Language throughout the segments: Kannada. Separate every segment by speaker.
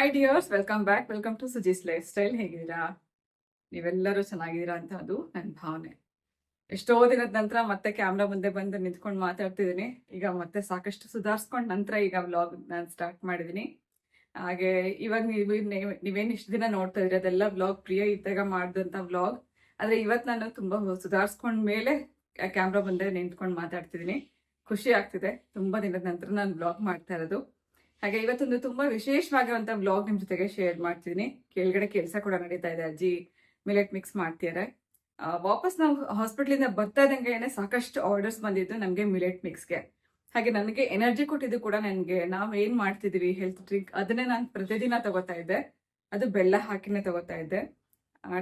Speaker 1: Hi dears welcome back welcome to Suji's lifestyle ಹೇಗಿದ್ದೀರಾ? ನೀವೆಲ್ಲರೂ ಚೆನ್ನಾಗಿದ್ದೀರಾ ಅಂತ ಅದು ನನ್ನ ಭಾವನೆ. ಎಷ್ಟೋ ದಿನದ ನಂತರ ಮತ್ತೆ ಕ್ಯಾಮ್ರಾ ಮುಂದೆ ಬಂದು ನಿಂತ್ಕೊಂಡು ಮಾತಾಡ್ತಿದ್ದೀನಿ. ಈಗ ಮತ್ತೆ ಸಾಕಷ್ಟು ಸುಧಾರಿಸ್ಕೊಂಡು ನಂತರ ಈಗ ವ್ಲಾಗ್ ನಾನು ಸ್ಟಾರ್ಟ್ ಮಾಡಿದ್ದೀನಿ. ಹಾಗೆ ಇವಾಗ ನೀವು ನೀವು- ನೀವೇನ್ ಇಷ್ಟು ದಿನ ನೋಡ್ತಾ ಇದ್ರಿ ಅದೆಲ್ಲ ವ್ಲಾಗ್ ಪ್ರಿಯ ಇದ್ದಾಗ ಮಾಡಿದಂಥ ವ್ಲಾಗ್ ಆದರೆ ಇವತ್ತು ನಾನು ತುಂಬ ಸುಧಾರಿಸ್ಕೊಂಡ ಮೇಲೆ ಕ್ಯಾಮ್ರಾ ಮುಂದೆ ನಿಂತ್ಕೊಂಡು ಮಾತಾಡ್ತಿದ್ದೀನಿ. ಖುಷಿ ಆಗ್ತಿದೆ. ತುಂಬ ದಿನದ ನಂತರ ನಾನು ವ್ಲಾಗ್ ಮಾಡ್ತಾ ಇರೋದು. ಹಾಗೆ ಇವತ್ತೊಂದು ತುಂಬಾ ವಿಶೇಷವಾಗಿರುವಂತ ಬ್ಲಾಗ್ ನಿಮ್ ಜೊತೆಗೆ ಶೇರ್ ಮಾಡ್ತೀನಿ. ಕೆಳಗಡೆ ಕೆಲಸ ಕೂಡ ನಡೀತಾ ಇದೆ ಅಜ್ಜಿ. ಮಿಲೆಟ್ ಮಿಕ್ಸ್ ಮಾಡ್ತಿದ್ದಾರೆ ವಾಪಸ್ ನಾವು ಹಾಸ್ಪಿಟ್ಲಿಂದ ಬರ್ತಾ ಇದ್ದಂಗೆ ಸಾಕಷ್ಟು ಆರ್ಡರ್ಸ್ ಬಂದಿದ್ದು ನಮಗೆ ಮಿಲೆಟ್ ಮಿಕ್ಸ್ಗೆ ಹಾಗೆ ನನಗೆ ಎನರ್ಜಿ ಕೊಟ್ಟಿದ್ದು ಕೂಡ ನನಗೆ. ನಾವು ಏನ್ ಮಾಡ್ತಿದೀವಿ ಹೆಲ್ತ್ ಡ್ರಿಂಕ್ ಅದನ್ನೇ ನಾನು ಪ್ರತಿದಿನ ತಗೋತಾ ಇದ್ದೆ. ಅದು ಬೆಲ್ಲ ಹಾಕಿನೇ ತಗೋತಾ ಇದ್ದೆ.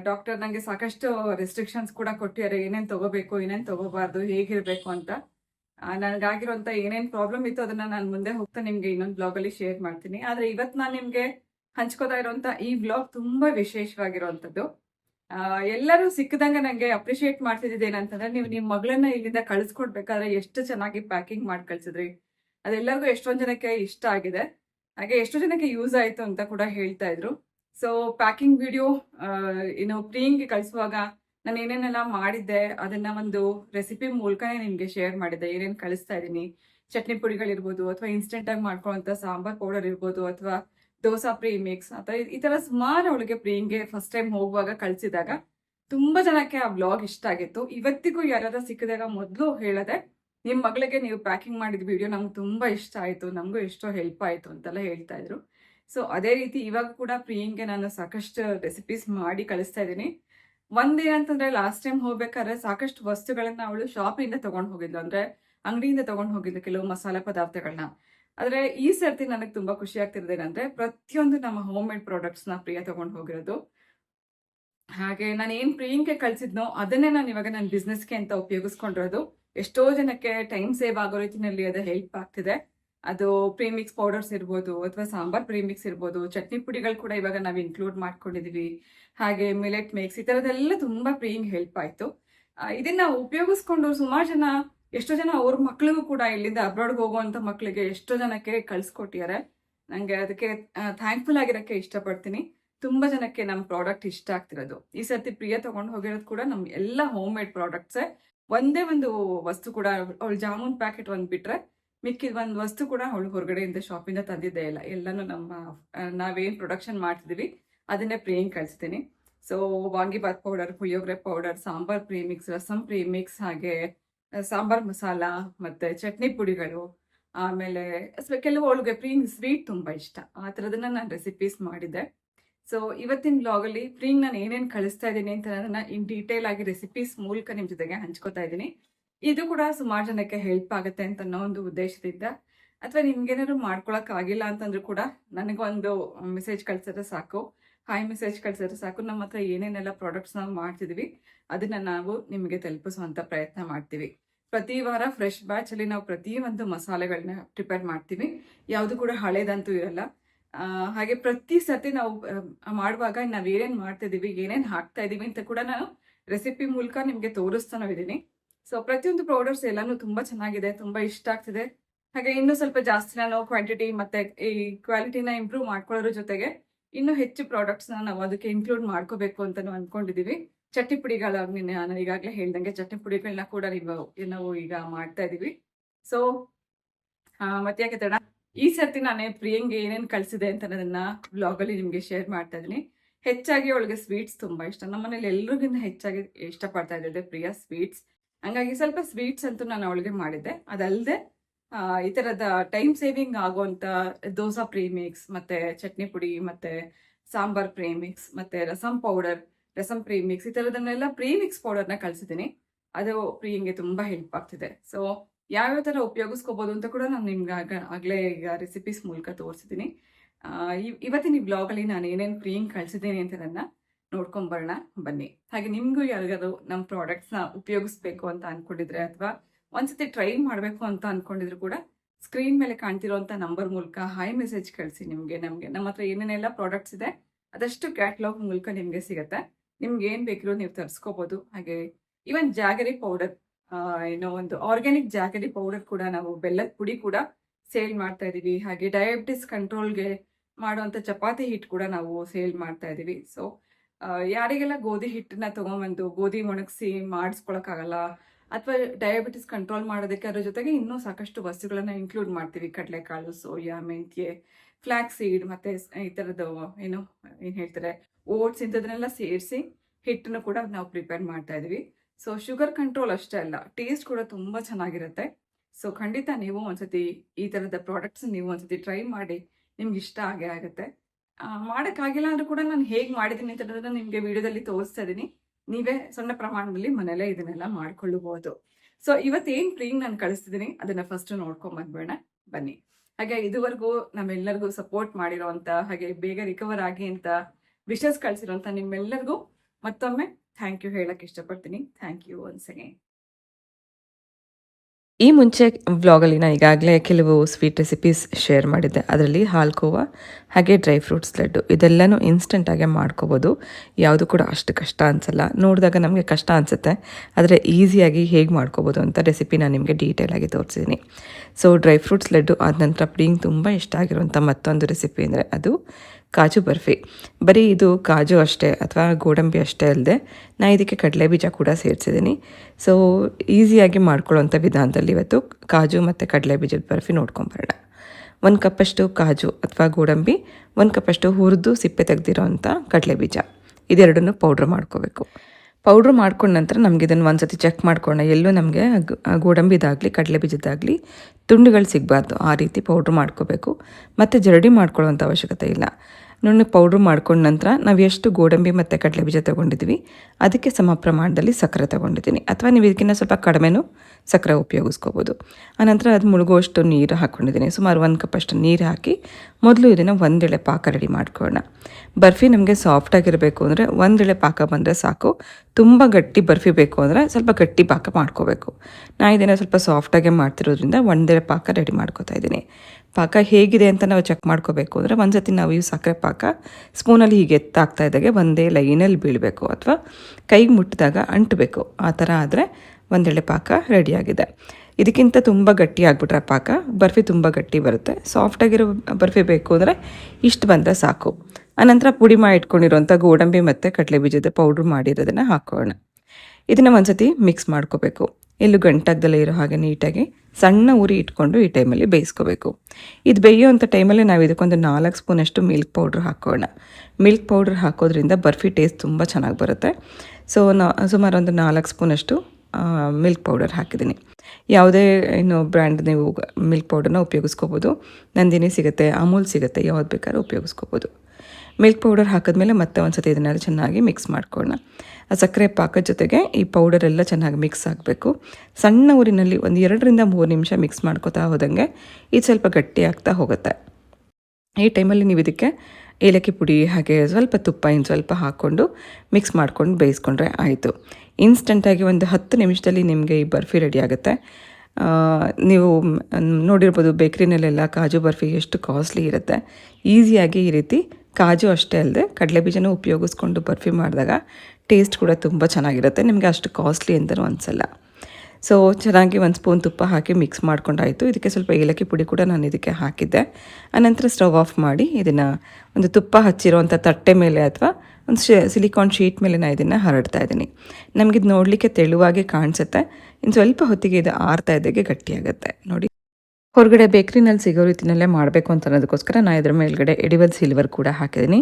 Speaker 1: ಡಾಕ್ಟರ್ ನನಗೆ ಸಾಕಷ್ಟು ರೆಸ್ಟ್ರಿಕ್ಷನ್ಸ್ ಕೂಡ ಕೊಟ್ಟಿದ್ದಾರೆ. ಏನೇನು ತಗೋಬೇಕು, ಏನೇನು ತಗೋಬಾರ್ದು, ಹೇಗಿರ್ಬೇಕು ಅಂತ. ನನಗಾಗಿರುವಂತ ಏನೇನ್ ಪ್ರಾಬ್ಲಮ್ ಇತ್ತು ಅದನ್ನ ನಾನು ಮುಂದೆ ಹೋಗ್ತಾ ನಿಮ್ಗೆ ಇನ್ನೊಂದು ಬ್ಲಾಗ್ ಅಲ್ಲಿ ಶೇರ್ ಮಾಡ್ತೀನಿ. ಆದ್ರೆ ಇವತ್ತು ನಾನು ನಿಮ್ಗೆ ಹಂಚ್ಕೋತಾ ಇರುವಂತ ಈ ಬ್ಲಾಗ್ ತುಂಬಾ ವಿಶೇಷವಾಗಿರುವಂತದ್ದು ಎಲ್ಲರೂ ಸಿಕ್ಕದಂಗ ನಂಗೆ ಅಪ್ರಿಶಿಯೇಟ್ ಮಾಡ್ತಿದ್ದಿದ್ದು ಏನಂತಂದ್ರೆ ನೀವು ನಿಮ್ಮ ಮಗಳನ್ನ ಇಲ್ಲಿಂದ ಕಳ್ಸ್ಕೊಡ್ಬೇಕಾದ್ರೆ ಎಷ್ಟು ಚೆನ್ನಾಗಿ ಪ್ಯಾಕಿಂಗ್ ಮಾಡಿ ಕಳ್ಸಿದ್ರಿ. ಅದೆಲ್ಲರಿಗೂ ಎಷ್ಟೊಂದ್ ಜನಕ್ಕೆ ಇಷ್ಟ ಆಗಿದೆ. ಹಾಗೆ ಎಷ್ಟೋ ಜನಕ್ಕೆ ಯೂಸ್ ಆಯ್ತು ಅಂತ ಕೂಡ ಹೇಳ್ತಾ ಇದ್ರು. ಸೊ ಪ್ಯಾಕಿಂಗ್ ವಿಡಿಯೋ ಇನ್ನು ಪ್ರೀಂಗ್ಗೆ ಕಳಿಸುವಾಗ ನಾನು ಏನೇನೆಲ್ಲ ಮಾಡಿದ್ದೆ, ಅದನ್ನ ಒಂದು ರೆಸಿಪಿ ಮೂಲಕನೇ ನಿಮ್ಗೆ ಶೇರ್ ಮಾಡಿದ್ದೆ. ಏನೇನ್ ಕಳಿಸ್ತಾ ಇದ್ದೀನಿ ಚಟ್ನಿ ಪುಡಿಗಳಿರ್ಬೋದು ಅಥವಾ ಇನ್ಸ್ಟೆಂಟ್ ಆಗಿ ಮಾಡ್ಕೊಳ್ಳೋಂತ ಸಾಂಬಾರ್ ಪೌಡರ್ ಇರ್ಬೋದು ಅಥವಾ ದೋಸಾ ಪ್ರೀಮಿಕ್ಸ್ ಅಥವಾ ಈ- ತರ ಸುಮಾರು ಅವಳಿಗೆ ಪ್ರೀಂಗೆ ಫಸ್ಟ್ ಟೈಮ್ ಹೋಗುವಾಗ ಕಳಿಸಿದಾಗ ತುಂಬಾ ಜನಕ್ಕೆ ಆ ಬ್ಲಾಗ್ ಇಷ್ಟ ಆಗಿತ್ತು. ಇವತ್ತಿಗೂ ಯಾರಾದ್ರೂ ಸಿಕ್ಕಿದಾಗ ಮೊದಲು ಹೇಳದೆ, ನಿಮ್ ಮಗಳಿಗೆ ನೀವು ಪ್ಯಾಕಿಂಗ್ ಮಾಡಿದ ವಿಡಿಯೋ ನಮ್ಗೆ ತುಂಬಾ ಇಷ್ಟ ಆಯ್ತು, ನಮಗೂ ಎಷ್ಟೋ ಹೆಲ್ಪ್ ಆಯ್ತು ಅಂತೆಲ್ಲ ಹೇಳ್ತಾ ಇದ್ರು. ಸೊ ಅದೇ ರೀತಿ ಇವಾಗ ಕೂಡ ಪ್ರಿಯಂಗೆ ನಾನು ಸಾಕಷ್ಟು ರೆಸಿಪೀಸ್ ಮಾಡಿ ಕಳಿಸ್ತಾ ಇದ್ದೀನಿ ಒಂದೇನಂತಂದ್ರೆ ಲಾಸ್ಟ್ ಟೈಮ್ ಹೋಗ್ಬೇಕಾದ್ರೆ ಸಾಕಷ್ಟು ವಸ್ತುಗಳನ್ನ ಅವಳು ಶಾಪಿಂದ ತಗೊಂಡು ಹೋಗಿದ್ಲು. ಅಂದ್ರೆ ಅಂಗಡಿಯಿಂದ ತಗೊಂಡು ಹೋಗಿದ್ಲು ಕೆಲವು ಮಸಾಲೆ ಪದಾರ್ಥಗಳನ್ನ ಆದ್ರೆ ಈ ಸರ್ತಿ ನನಗೆ ತುಂಬಾ ಖುಷಿ ಆಗ್ತಿರೋದೇನಂದ್ರೆ ಪ್ರತಿಯೊಂದು ನಮ್ಮ ಹೋಮ್ ಮೇಡ್ ಪ್ರಾಡಕ್ಟ್ಸ್ನ ಪ್ರಿಯ ತಗೊಂಡು ಹೋಗಿರೋದು. ಹಾಗೆ ನಾನು ಏನ್ ಪ್ರಿಯಂಕೆ ಕಳ್ಸಿದ್ನೋ ಅದನ್ನೇ ನಾನು ಇವಾಗ ನನ್ನ ಬಿಸ್ನೆಸ್ಗೆ ಅಂತ ಉಪಯೋಗಿಸ್ಕೊಂಡಿರೋದು. ಎಷ್ಟೋ ಜನಕ್ಕೆ ಟೈಮ್ ಸೇವ್ ಆಗೋ ರೀತಿನಲ್ಲಿ ಅದು ಹೆಲ್ಪ್ ಆಗ್ತಿದೆ. ಅದು ಪ್ರೀಮಿಕ್ಸ್ ಪೌಡರ್ಸ್ ಇರ್ಬೋದು ಅಥವಾ ಸಾಂಬಾರ್ ಪ್ರೀಮಿಕ್ಸ್ ಇರ್ಬೋದು, ಚಟ್ನಿ ಪುಡಿಗಳು ಕೂಡ ಇವಾಗ ನಾವು ಇನ್ಕ್ಲೂಡ್ ಮಾಡ್ಕೊಂಡಿದೀವಿ. ಹಾಗೆ ಮಿಲೆಟ್ ಮಿಕ್ಸ್ ಈ ಥರದ್ದೆಲ್ಲ ತುಂಬಾ ಪ್ರೀಯಿಂಗ್ ಹೆಲ್ಪ್ ಆಯ್ತು. ಇದನ್ನ ಉಪಯೋಗಿಸ್ಕೊಂಡು ಸುಮಾರು ಜನ, ಎಷ್ಟೋ ಜನ ಅವ್ರ ಮಕ್ಳಿಗೂ ಕೂಡ ಇಲ್ಲಿಂದ ಅಬ್ರಾಡ್ಗೆ ಹೋಗುವಂತ ಮಕ್ಕಳಿಗೆ ಎಷ್ಟೋ ಜನಕ್ಕೆ ಕಳ್ಸಿಕೊಟ್ಟಿದ್ದಾರೆ ನಂಗೆ ಅದಕ್ಕೆ ಥ್ಯಾಂಕ್ಫುಲ್ ಆಗಿರಕ್ಕೆ ಇಷ್ಟಪಡ್ತೀನಿ. ತುಂಬಾ ಜನಕ್ಕೆ ನಮ್ಮ ಪ್ರಾಡಕ್ಟ್ ಇಷ್ಟ ಆಗ್ತಿರೋದು. ಈ ಸರ್ತಿ ಪ್ರಿಯ ತಗೊಂಡು ಹೋಗಿರೋದು ಕೂಡ ನಮ್ಮ ಎಲ್ಲ ಹೋಮ್ ಮೇಡ್ ಪ್ರಾಡಕ್ಟ್ಸೇ ಒಂದೇ ಒಂದು ವಸ್ತು ಕೂಡ, ಅವಳು ಜಾಮೂನ್ ಪ್ಯಾಕೆಟ್ ಒಂದ್ ಬಿಟ್ರೆ ಮಿಕ್ಕಿದ ಒಂದು ವಸ್ತು ಕೂಡ ಅವಳು ಹೊರಗಡೆಯಿಂದ ಶಾಪಿಂದ ತಂದಿದ್ದೇ ಇಲ್ಲ. ಎಲ್ಲಾನು ನಮ್ಮ ನಾವೇನು ಪ್ರೊಡಕ್ಷನ್ ಮಾಡ್ತಿದೀವಿ, ಅದನ್ನೇ ಪ್ರೇಮ್ ಕಳಿಸ್ತೀನಿ. So vangibath powder puliyogare powder sambar premix rasam premix ಹಾಗೆ ಸಾಂಬಾರ್ ಮಸಾಲ ಮತ್ತೆ ಚಟ್ನಿ ಪುಡಿಗಳು, ಆಮೇಲೆ ಕೆಲವು ಅವಳಿಗೆ ಪ್ರೀಂಗ್ ಸ್ವೀಟ್ ತುಂಬಾ ಇಷ್ಟ. ಆ ಥರದನ್ನ ನಾನು ರೆಸಿಪೀಸ್ ಮಾಡಿದ್ದೆ. ಸೊ ಇವತ್ತಿನ ಬ್ಲಾಗಲ್ಲಿ ಪ್ರೀಂಗ್ ನಾನು ಏನೇನು ಕಳಿಸ್ತಾ ಇದ್ದೀನಿ ಅಂತ ನಾನು ಇನ್ ಡೀಟೇಲ್ ಆಗಿ ರೆಸಿಪೀಸ್ ಮೂಲಕ ನಿಮ್ಮ ಜೊತೆಗೆ ಹಂಚ್ಕೋತಾ ಇದ್ದೀನಿ. ಇದು ಕೂಡ ಸುಮಾರು ಜನಕ್ಕೆ ಹೆಲ್ಪ್ ಆಗುತ್ತೆ ಅಂತ ಅನ್ನೋ ಒಂದು ಉದ್ದೇಶದಿಂದ. ಅಥವಾ ನಿಮ್ಗೇನಾದ್ರು ಮಾಡ್ಕೊಳಕ್ ಆಗಿಲ್ಲ ಅಂತಂದ್ರೂ ಕೂಡ ನನಗೊಂದು ಮೆಸೇಜ್ ಕಳ್ಸಿದ್ರೆ ಸಾಕು. ಹಾಯ್ ಮೆಸೇಜ್ ಕಳ್ಸಿದ್ರೆ ಸಾಕು. ನಮ್ಮ ಹತ್ರ ಏನೇನೆಲ್ಲ ಪ್ರಾಡಕ್ಟ್ಸ್ ನಾವು ಮಾಡ್ತಿದೀವಿ, ಅದನ್ನ ನಾವು ನಿಮಗೆ ತಲುಪಿಸುವಂತ ಪ್ರಯತ್ನ ಮಾಡ್ತೀವಿ. ಪ್ರತಿ ವಾರ ಫ್ರೆಶ್ ಬ್ಯಾಚ್ ಅಲ್ಲಿ ನಾವು ಪ್ರತಿ ಒಂದು ಮಸಾಲೆಗಳನ್ನ ಪ್ರಿಪೇರ್ ಮಾಡ್ತೀವಿ. ಯಾವುದು ಕೂಡ ಹಳೇದಂತೂ ಇರಲ್ಲ. ಹಾಗೆ ಪ್ರತಿ ಸತಿ ನಾವು ಮಾಡುವಾಗ ನಾವ್ ಏನೇನ್ ಮಾಡ್ತಿದೀವಿ, ಏನೇನ್ ಹಾಕ್ತಾ ಇದೀವಿ ಅಂತ ಕೂಡ ನಾನು ರೆಸಿಪಿ ಮೂಲಕ ನಿಮ್ಗೆ ತೋರಿಸ್ತಾನೋ ಇದ್ದೀನಿ ಸೊ ಪ್ರತಿಯೊಂದು ಪ್ರಾಡಕ್ಟ್ಸ್ ಎಲ್ಲಾನು ತುಂಬಾ ಚೆನ್ನಾಗಿದೆ, ತುಂಬಾ ಇಷ್ಟ ಆಗ್ತಿದೆ. ಹಾಗೆ ಇನ್ನೂ ಸ್ವಲ್ಪ ಜಾಸ್ತಿ ನಾನು ಕ್ವಾಂಟಿಟಿ ಮತ್ತೆ ಈ ಕ್ವಾಲಿಟಿನ ಇಂಪ್ರೂವ್ ಮಾಡ್ಕೊಳ್ಳೋದ್ರ ಜೊತೆಗೆ ಇನ್ನೂ ಹೆಚ್ಚು ಪ್ರಾಡಕ್ಟ್ಸ್ ನಾವು ಅದಕ್ಕೆ ಇನ್ಕ್ಲೂಡ್ ಮಾಡ್ಕೋಬೇಕು ಅಂತ ಅನ್ಕೊಂಡಿದೀವಿ. ಚಟ್ನಿ ಪುಡಿಗಳಾಗಿ ನಾನು ಈಗಾಗಲೇ ಹೇಳ್ದಂಗೆ ಚಟ್ನಿ ಪುಡಿಗಳನ್ನ ಕೂಡ ನೀವು, ನಾವು ಈಗ ಮಾಡ್ತಾ ಇದೀವಿ. ಸೊ ಮತ್ತೆ ಯಾಕೆ ತಡ? ಈ ಸರ್ತಿ ನಾನೇ ಪ್ರಿಯಂಗೆ ಏನೇನ್ ಕಳ್ಸಿದೆ ಅಂತ ನನ್ನ ಬ್ಲಾಗ್ ಅಲ್ಲಿ ನಿಮ್ಗೆ ಶೇರ್ ಮಾಡ್ತಾ ಇದೀನಿ ಹೆಚ್ಚಾಗಿ ಅವಳಿಗೆ ಸ್ವೀಟ್ಸ್ ತುಂಬಾ ಇಷ್ಟ. ನಮ್ಮನೇಲಿ ಎಲ್ರಿಗಿಂತ ಹೆಚ್ಚಾಗಿ ಇಷ್ಟಪಡ್ತಾ ಇದ್ದಿದ್ದೆ ಪ್ರಿಯಾ ಸ್ವೀಟ್ಸ್ ಹಂಗಾಗಿ ಸ್ವಲ್ಪ ಸ್ವೀಟ್ಸ್ ಅಂತೂ ನಾನು ಅವಳಿಗೆ ಮಾಡಿದ್ದೆ. ಅದಲ್ಲದೆ ಈ ಥರದ ಟೈಮ್ ಸೇವಿಂಗ್ ಆಗುವಂತ ದೋಸಾ ಪ್ರೀಮಿಕ್ಸ್ ಮತ್ತೆ ಚಟ್ನಿ ಪುಡಿ ಮತ್ತೆ ಸಾಂಬಾರ್ ಪ್ರೀಮಿಕ್ಸ್ ಮತ್ತೆ ರಸಂ ಪೌಡರ್ ರಸಂ ಪ್ರೀಮಿಕ್ಸ್ ಈ ತರದನ್ನೆಲ್ಲ ಪ್ರೀಮಿಕ್ಸ್ ಪೌಡರ್ನ ಕಳ್ಸಿದ್ದೀನಿ ಅದು ಪ್ರಿಯಂಗೆ ತುಂಬಾ ಹೆಲ್ಪ್ ಆಗ್ತಿದೆ. ಸೊ ಯಾವ್ಯಾವ ಥರ ಉಪಯೋಗಿಸ್ಕೋಬೋದು ಅಂತ ಕೂಡ ನಾನು ನಿಮ್ಗೆ ಆಗ, ಆಗ್ಲೇ ಈಗ ರೆಸಿಪೀಸ್ ಮೂಲಕ ತೋರಿಸಿದ್ದೀನಿ. ಇವತ್ತಿನ ಈ ಬ್ಲಾಗ್ ಅಲ್ಲಿ ನಾನು ಏನೇನು ಪ್ರಿಯಂಗ್ ಕಳಿಸಿದ್ದೀನಿ ಅಂತ ನನ್ನ ನೋಡ್ಕೊಂಡ್ ಬರೋಣ ಬನ್ನಿ. ಹಾಗೆ ನಿಮಗೂ ಯಾರಿಗಾದ್ರು ನಮ್ಮ ಪ್ರಾಡಕ್ಟ್ಸ್ನ ಉಪಯೋಗಿಸ್ಬೇಕು ಅಂತ ಅನ್ಕೊಂಡಿದ್ರೆ ಅಥವಾ ಒಂದ್ಸತಿ ಟ್ರೈ ಮಾಡಬೇಕು ಅಂತ ಅನ್ಕೊಂಡಿದ್ರು ಕೂಡ ಸ್ಕ್ರೀನ್ ಮೇಲೆ ಕಾಣ್ತಿರೋಂಥ ನಂಬರ್ ಮೂಲಕ ಹಾಯ್ ಮೆಸೇಜ್ ಕಳಿಸಿ ನಿಮಗೆ, ನಮಗೆ. ನಮ್ಮ ಹತ್ರ ಏನೇನೆಲ್ಲ ಪ್ರಾಡಕ್ಟ್ಸ್ ಇದೆ, ಅದಷ್ಟು ಕ್ಯಾಟ್ಲಾಗ್ ಮೂಲಕ ನಿಮಗೆ ಸಿಗುತ್ತೆ. ನಿಮ್ಗೆ ಏನು ಬೇಕಿರೋ ನೀವು ತರಿಸ್ಕೋಬೋದು. ಹಾಗೆ ಈವನ್ ಜಾಗರಿ ಪೌಡರ್ ಏನೋ ಒಂದು ಆರ್ಗ್ಯಾನಿಕ್ ಜಾಗರಿ ಪೌಡರ್ ಕೂಡ ನಾವು ಬೆಲ್ಲದ ಪುಡಿ ಕೂಡ ಸೇಲ್ ಮಾಡ್ತಾ ಇದೀವಿ. ಹಾಗೆ ಡಯಾಬಿಟಿಸ್ ಕಂಟ್ರೋಲ್ಗೆ ಮಾಡುವಂಥ ಚಪಾತಿ ಹಿಟ್ಟು ಕೂಡ ನಾವು ಸೇಲ್ ಮಾಡ್ತಾ ಇದ್ದೀವಿ ಸೊ ಯಾರಿಗೆಲ್ಲ ಗೋಧಿ ಹಿಟ್ಟನ್ನ ತೊಗೊಂಬಂದು ಗೋಧಿ ಒಣಗಿಸಿ ಮಾಡಿಸ್ಕೊಳಕ್ಕಾಗಲ್ಲ ಅಥವಾ ಡಯಾಬಿಟಿಸ್ ಕಂಟ್ರೋಲ್ ಮಾಡೋದಕ್ಕೆ ಅದ್ರ ಜೊತೆಗೆ ಇನ್ನೂ ಸಾಕಷ್ಟು ವಸ್ತುಗಳನ್ನ ಇನ್ಕ್ಲೂಡ್ ಮಾಡ್ತೀವಿ. ಕಡಲೆಕಾಳು, ಸೋಯಾ, ಮೆಂತ್ಯೆ ಫ್ಲ್ಯಾಕ್ ಸೀಡ್ ಮತ್ತೆ ಈ ಥರದ್ದು ಏನು ಏನು ಹೇಳ್ತಾರೆ ಓಟ್ಸ್ ಇಂಥದನ್ನೆಲ್ಲ ಸೇರಿಸಿ ಹಿಟ್ಟನ್ನು ಕೂಡ ನಾವು ಪ್ರಿಪೇರ್ ಮಾಡ್ತಾ ಇದೀವಿ. ಸೊ ಶುಗರ್ ಕಂಟ್ರೋಲ್ ಅಷ್ಟೇ ಅಲ್ಲ ಟೇಸ್ಟ್ ಕೂಡ ತುಂಬ ಚೆನ್ನಾಗಿರುತ್ತೆ. ಸೊ ಖಂಡಿತ ನೀವು ಒಂದ್ಸತಿ ಈ ಥರದ ಪ್ರಾಡಕ್ಟ್ಸ್ ನೀವು ಒಂದ್ಸತಿ ಟ್ರೈ ಮಾಡಿ, ನಿಮ್ಗೆ ಇಷ್ಟ ಆಗೇ ಆಗುತ್ತೆ. ಮಾಡಕ್ಕಾಗಿಲ್ಲ ಅಂದ್ರೂ ಕೂಡ ನಾನು ಹೇಗೆ ಮಾಡಿದ್ದೀನಿ ಅಂತ ನಿಮಗೆ ವಿಡಿಯೋದಲ್ಲಿ ತೋರಿಸ್ತಾ ಇದ್ದೀನಿ ನೀವೇ ಸಣ್ಣ ಪ್ರಮಾಣದಲ್ಲಿ ಮನೆಯಲ್ಲೇ ಇದನ್ನೆಲ್ಲ ಮಾಡ್ಕೊಳ್ಳಬಹುದು. ಸೊ ಇವತ್ತೇನು ಕ್ರೀಮ್ ನಾನು ಕಳಿಸ್ತಿದ್ದೀನಿ ಅದನ್ನ ಫಸ್ಟ್ ನೋಡ್ಕೊಂಡು ಬಂದ್ಬೇಡ ಬನ್ನಿ. ಹಾಗೆ ಇದುವರೆಗೂ ನಮ್ಮೆಲ್ಲರಿಗೂ ಸಪೋರ್ಟ್ ಮಾಡಿರೋಂತ, ಹಾಗೆ ಬೇಗ ರಿಕವರ್ ಆಗಿ ಅಂತ ವಿಶಸ್ ಕಳಿಸಿರೋಂಥ ನಿಮ್ಮೆಲ್ಲರಿಗೂ ಮತ್ತೊಮ್ಮೆ ಥ್ಯಾಂಕ್ ಯು ಹೇಳಕ್ಕೆ ಇಷ್ಟಪಡ್ತೀನಿ. ಥ್ಯಾಂಕ್ ಯು ಒನ್ಸ್ ಅಗೇನ್
Speaker 2: ಈ ಮುಂಚೆ ವ್ಲಾಗಲ್ಲಿ ನಾನು ಈಗಾಗಲೇ ಕೆಲವು ಸ್ವೀಟ್ ರೆಸಿಪೀಸ್ ಶೇರ್ ಮಾಡಿದ್ದೆ. ಅದರಲ್ಲಿ ಹಾಲ್ಕೋವಾ, ಹಾಗೆ ಡ್ರೈ ಫ್ರೂಟ್ಸ್ ಲಡ್ಡು, ಇದೆಲ್ಲನೂ ಇನ್ಸ್ಟೆಂಟಾಗೆ ಮಾಡ್ಕೋಬೋದು. ಯಾವುದು ಕೂಡ ಅಷ್ಟು ಕಷ್ಟ ಅನಿಸಲ್ಲ. ನೋಡಿದಾಗ ನಮಗೆ ಕಷ್ಟ ಅನಿಸುತ್ತೆ. ಆದರೆ ಈಸಿಯಾಗಿ ಹೇಗೆ ಮಾಡ್ಕೋಬೋದು ಅಂತ ರೆಸಿಪಿ ನಾನು ನಿಮಗೆ ಡೀಟೇಲಾಗಿ ತೋರಿಸಿದ್ದೀನಿ ಸೊ ಡ್ರೈ ಫ್ರೂಟ್ಸ್ ಲಡ್ಡು ಆದ ನಂತರ ಪುಡಿಂಗ್ ತುಂಬ ಇಷ್ಟ ಆಗಿರುವಂಥ ಮತ್ತೊಂದು ರೆಸಿಪಿ ಅಂದರೆ ಅದು ಕಾಜು ಬರ್ಫಿ. ಬರೀ ಇದು ಕಾಜು ಅಷ್ಟೇ ಅಥವಾ ಗೋಡಂಬಿ ಅಷ್ಟೇ ಅಲ್ಲದೆ ನಾನು ಇದಕ್ಕೆ ಕಡಲೆ ಬೀಜ ಕೂಡ ಸೇರಿಸಿದ್ದೀನಿ. ಸೊ ಈಸಿಯಾಗಿ ಮಾಡ್ಕೊಳ್ಳೋಂಥ ವಿಧಾನದಲ್ಲಿ ಇವತ್ತು ಕಾಜು ಮತ್ತು ಕಡಲೆ ಬೀಜದ ಬರ್ಫಿ ನೋಡ್ಕೊಂಬರೋಣ. ಒಂದು ಕಪ್ಪಷ್ಟು ಕಾಜು ಅಥವಾ ಗೋಡಂಬಿ, ಒಂದು ಕಪ್ಪಷ್ಟು ಹುರಿದು ಸಿಪ್ಪೆ ತೆಗೆದಿರೋ ಅಂಥ ಕಡಲೆ ಬೀಜ. ಇದೆರಡನ್ನೂ ಪೌಡ್ರ್ ಮಾಡ್ಕೋಬೇಕು. ಪೌಡ್ರ್ ಮಾಡ್ಕೊಂಡ ನಂತರ ನಮಗೆ ಇದನ್ನು ಒಂದು ಸತಿ ಚೆಕ್ ಮಾಡ್ಕೊಂಡು ಎಲ್ಲೂ ನಮಗೆ ಗೋಡಂಬಿದಾಗಲಿ ಕಡಲೆ ಬೀಜದಾಗಲಿ ತುಂಡುಗಳು ಸಿಗಬಾರ್ದು. ಆ ರೀತಿ ಪೌಡ್ರ್ ಮಾಡ್ಕೋಬೇಕು. ಮತ್ತು ಜರಡಿ ಮಾಡ್ಕೊಳ್ಳೋವಂಥ ಅವಶ್ಯಕತೆ ಇಲ್ಲ. ನುಣ್ಣಗೆ ಪೌಡ್ರ್ ಮಾಡ್ಕೊಂಡ ನಂತರ ನಾವು ಎಷ್ಟು ಗೋಡಂಬಿ ಮತ್ತು ಕಡಲೆ ಬೀಜ ತೊಗೊಂಡಿದ್ವಿ, ಅದಕ್ಕೆ ಸಮ ಪ್ರಮಾಣದಲ್ಲಿ ಸಕ್ಕರೆ ತೊಗೊಂಡಿದ್ದೀನಿ. ಅಥವಾ ನೀವು ಇದಕ್ಕಿಂತ ಸ್ವಲ್ಪ ಕಡಿಮೆನೂ ಸಕ್ಕರೆ ಉಪಯೋಗಿಸ್ಕೋಬೋದು. ಆನಂತರ ಅದು ಮುಳುಗುವಷ್ಟು ನೀರು ಹಾಕ್ಕೊಂಡಿದ್ದೀನಿ ಸುಮಾರು ಒಂದು ಕಪ್ಪಷ್ಟು ನೀರು ಹಾಕಿ, ಮೊದಲು ಇದನ್ನು ಒಂದೆಳೆ ಪಾಕ ರೆಡಿ ಮಾಡ್ಕೊಳ್ಳೋಣ. ಬರ್ಫಿ ನಮಗೆ ಸಾಫ್ಟಾಗಿರಬೇಕು ಅಂದರೆ ಒಂದೆಳೆ ಪಾಕ ಬಂದರೆ ಸಾಕು. ತುಂಬ ಗಟ್ಟಿ ಬರ್ಫಿ ಬೇಕು ಅಂದರೆ ಸ್ವಲ್ಪ ಗಟ್ಟಿ ಪಾಕ ಮಾಡ್ಕೋಬೇಕು. ನಾನು ಇದನ್ನು ಸ್ವಲ್ಪ ಸಾಫ್ಟಾಗೆ ಮಾಡ್ತಿರೋದ್ರಿಂದ ಒಂದೆಳೆ ಪಾಕ ರೆಡಿ ಮಾಡ್ಕೋತಾ ಇದ್ದೀನಿ. ಪಾಕ ಹೇಗಿದೆ ಅಂತ ನಾವು ಚೆಕ್ ಮಾಡ್ಕೋಬೇಕು ಅಂದರೆ ಒಂದು ಸತಿ ನಾವು ಈ ಸಕ್ಕರೆ ಪಾಕ ಸ್ಪೂನಲ್ಲಿ ಹೀಗೆ ಎತ್ತಾಗ್ತಾ ಇದ್ದಾಗೆ ಒಂದೇ ಲೈನಲ್ಲಿ ಬೀಳಬೇಕು ಅಥವಾ ಕೈಗೆ ಮುಟ್ಟಿದಾಗ ಅಂಟಬೇಕು. ಆ ಥರ ಆದರೆ ಒಂದೆಳೆ ಪಾಕ ರೆಡಿಯಾಗಿದೆ ಇದಕ್ಕಿಂತ ತುಂಬ ಗಟ್ಟಿ ಆಗಿಬಿಟ್ರೆ ಪಾಕ. ಬರ್ಫಿ ತುಂಬ ಗಟ್ಟಿ ಬರುತ್ತೆ. ಸಾಫ್ಟಾಗಿರೋ ಬರ್ಫಿ ಬೇಕು ಅಂದರೆ ಇಷ್ಟು ಬಂದರೆ ಸಾಕು. ಆನಂತರ ಪುಡಿ ಮಾಡಿ ಇಟ್ಕೊಂಡಿರೋಂಥ ಗೋಡಂಬಿ ಮತ್ತು ಕಡಲೆ ಬೀಜದ ಪೌಡ್ರ್ ಮಾಡಿರೋದನ್ನು ಹಾಕೋಣ. ಇದನ್ನು ಒಂದ್ಸತಿ ಮಿಕ್ಸ್ ಮಾಡ್ಕೋಬೇಕು. ಎಲ್ಲೂ ಗಂಟಾಗ್ದಲ್ಲೇ ಇರೋ ಹಾಗೆ ನೀಟಾಗಿ ಸಣ್ಣ ಉರಿ ಇಟ್ಕೊಂಡು ಈ ಟೈಮಲ್ಲಿ ಬೇಯಿಸ್ಕೋಬೇಕು. ಇದು ಬೇಯೋಂಥ ಟೈಮಲ್ಲಿ ನಾವು ಇದಕ್ಕೊಂದು ನಾಲ್ಕು ಸ್ಪೂನಷ್ಟು ಮಿಲ್ಕ್ ಪೌಡ್ರ್ ಹಾಕೋಣ. ಮಿಲ್ಕ್ ಪೌಡ್ರ್ ಹಾಕೋದ್ರಿಂದ ಬರ್ಫಿ ಟೇಸ್ಟ್ ತುಂಬ ಚೆನ್ನಾಗಿ ಬರುತ್ತೆ. ಸೊ ನಾ, ಸುಮಾರು ಒಂದು ನಾಲ್ಕು ಸ್ಪೂನಷ್ಟು ಮಿಲ್ಕ್ ಪೌಡರ್ ಹಾಕಿದ್ದೀನಿ. ಯಾವುದೇ ಏನು ಬ್ರ್ಯಾಂಡ್ ನೀವು ಮಿಲ್ಕ್ ಪೌಡರ್ನ ಉಪಯೋಗಿಸ್ಕೋಬೋದು. ನಂದಿನಿ ಸಿಗುತ್ತೆ, ಅಮೂಲ್ ಸಿಗುತ್ತೆ, ಯಾವ್ದು ಬೇಕಾದ್ರೂ ಉಪಯೋಗಿಸ್ಕೋಬೋದು. ಮಿಲ್ಕ್ ಪೌಡರ್ ಹಾಕಿದ್ಮೇಲೆ ಮತ್ತೆ ಒಂದು ಸತಿ ಇದನ್ನೆಲ್ಲ ಚೆನ್ನಾಗಿ ಮಿಕ್ಸ್ ಮಾಡ್ಕೊಳ್ಳೋಣ. ಆ ಸಕ್ಕರೆ ಪಾಕದ ಜೊತೆಗೆ ಈ ಪೌಡರ್ ಎಲ್ಲ ಚೆನ್ನಾಗಿ ಮಿಕ್ಸ್ ಆಗಬೇಕು. ಸಣ್ಣ ಊರಿನಲ್ಲಿ ಒಂದು ಎರಡರಿಂದ ಮೂರು ನಿಮಿಷ ಮಿಕ್ಸ್ ಮಾಡ್ಕೋತಾ ಹೋದಂಗೆ ಇದು ಸ್ವಲ್ಪ ಗಟ್ಟಿ ಆಗ್ತಾ ಹೋಗುತ್ತೆ. ಈ ಟೈಮಲ್ಲಿ ನೀವು ಇದಕ್ಕೆ ಏಲಕ್ಕಿ ಪುಡಿ ಹಾಗೆ ಸ್ವಲ್ಪ ತುಪ್ಪ ಇನ್ನು ಸ್ವಲ್ಪ ಹಾಕ್ಕೊಂಡು ಮಿಕ್ಸ್ ಮಾಡ್ಕೊಂಡು ಬೇಯಿಸ್ಕೊಂಡ್ರೆ ಆಯಿತು. ಇನ್ಸ್ಟೆಂಟಾಗಿ ಒಂದು ಹತ್ತು ನಿಮಿಷದಲ್ಲಿ ನಿಮಗೆ ಈ ಬರ್ಫಿ ರೆಡಿ ಆಗುತ್ತೆ. ನೀವು ನೋಡಿರ್ಬೋದು ಬೇಕ್ರಿನಲ್ಲೆಲ್ಲ ಕಾಜು ಬರ್ಫಿ ಎಷ್ಟು ಕಾಸ್ಟ್ಲಿ ಇರುತ್ತೆ. ಈಸಿಯಾಗಿ ಈ ರೀತಿ ಕಾಜು ಅಷ್ಟೇ ಅಲ್ಲದೆ ಕಡಲೆ ಬೀಜನ ಉಪಯೋಗಿಸ್ಕೊಂಡು ಪರ್ಫ್ಯೂಮ್ ಮಾಡಿದಾಗ ಟೇಸ್ಟ್ ಕೂಡ ತುಂಬ ಚೆನ್ನಾಗಿರುತ್ತೆ. ನಿಮಗೆ ಅಷ್ಟು ಕಾಸ್ಟ್ಲಿ ಅಂತಲೂ ಅನಿಸಲ್ಲ. ಸೊ ಚೆನ್ನಾಗಿ ಒಂದು ಸ್ಪೂನ್ ತುಪ್ಪ ಹಾಕಿ ಮಿಕ್ಸ್ ಮಾಡ್ಕೊಂಡಾಯಿತು. ಇದಕ್ಕೆ ಸ್ವಲ್ಪ ಏಲಕ್ಕಿ ಪುಡಿ ಕೂಡ ನಾನು ಇದಕ್ಕೆ ಹಾಕಿದ್ದೆ. ಆನಂತರ ಸ್ಟವ್ ಆಫ್ ಮಾಡಿ ಇದನ್ನು ಒಂದು ತುಪ್ಪ ಹಚ್ಚಿರೋವಂಥ ತಟ್ಟೆ ಮೇಲೆ ಅಥವಾ ಒಂದು ಸಿಲಿಕಾನ್ ಶೀಟ್ ಮೇಲೆ ನಾನು ಇದನ್ನು ಹರಡ್ತಾ ಇದ್ದೀನಿ. ನಮಗಿದು ನೋಡಲಿಕ್ಕೆ ತೆಳುವಾಗಿ ಕಾಣಿಸುತ್ತೆ. ಇನ್ನು ಸ್ವಲ್ಪ ಹೊತ್ತಿಗೆ ಇದು ಆರ್ತಾ ಇದ್ದಾಗೆ ಗಟ್ಟಿಯಾಗುತ್ತೆ. ನೋಡಿ. ಹೊರಗಡೆ ಬೇಕ್ರಿನಲ್ಲಿ ಸಿಗೋ ರೀತಿಯಲ್ಲೇ ಮಾಡಬೇಕು ಅಂತ ಅನ್ನೋದಕ್ಕೋಸ್ಕರ ನಾನು ಇದರ ಮೇಲ್ಗಡೆ ಎಡಿಬಲ್ ಸಿಲ್ವರ್ ಕೂಡ ಹಾಕಿದ್ದೀನಿ.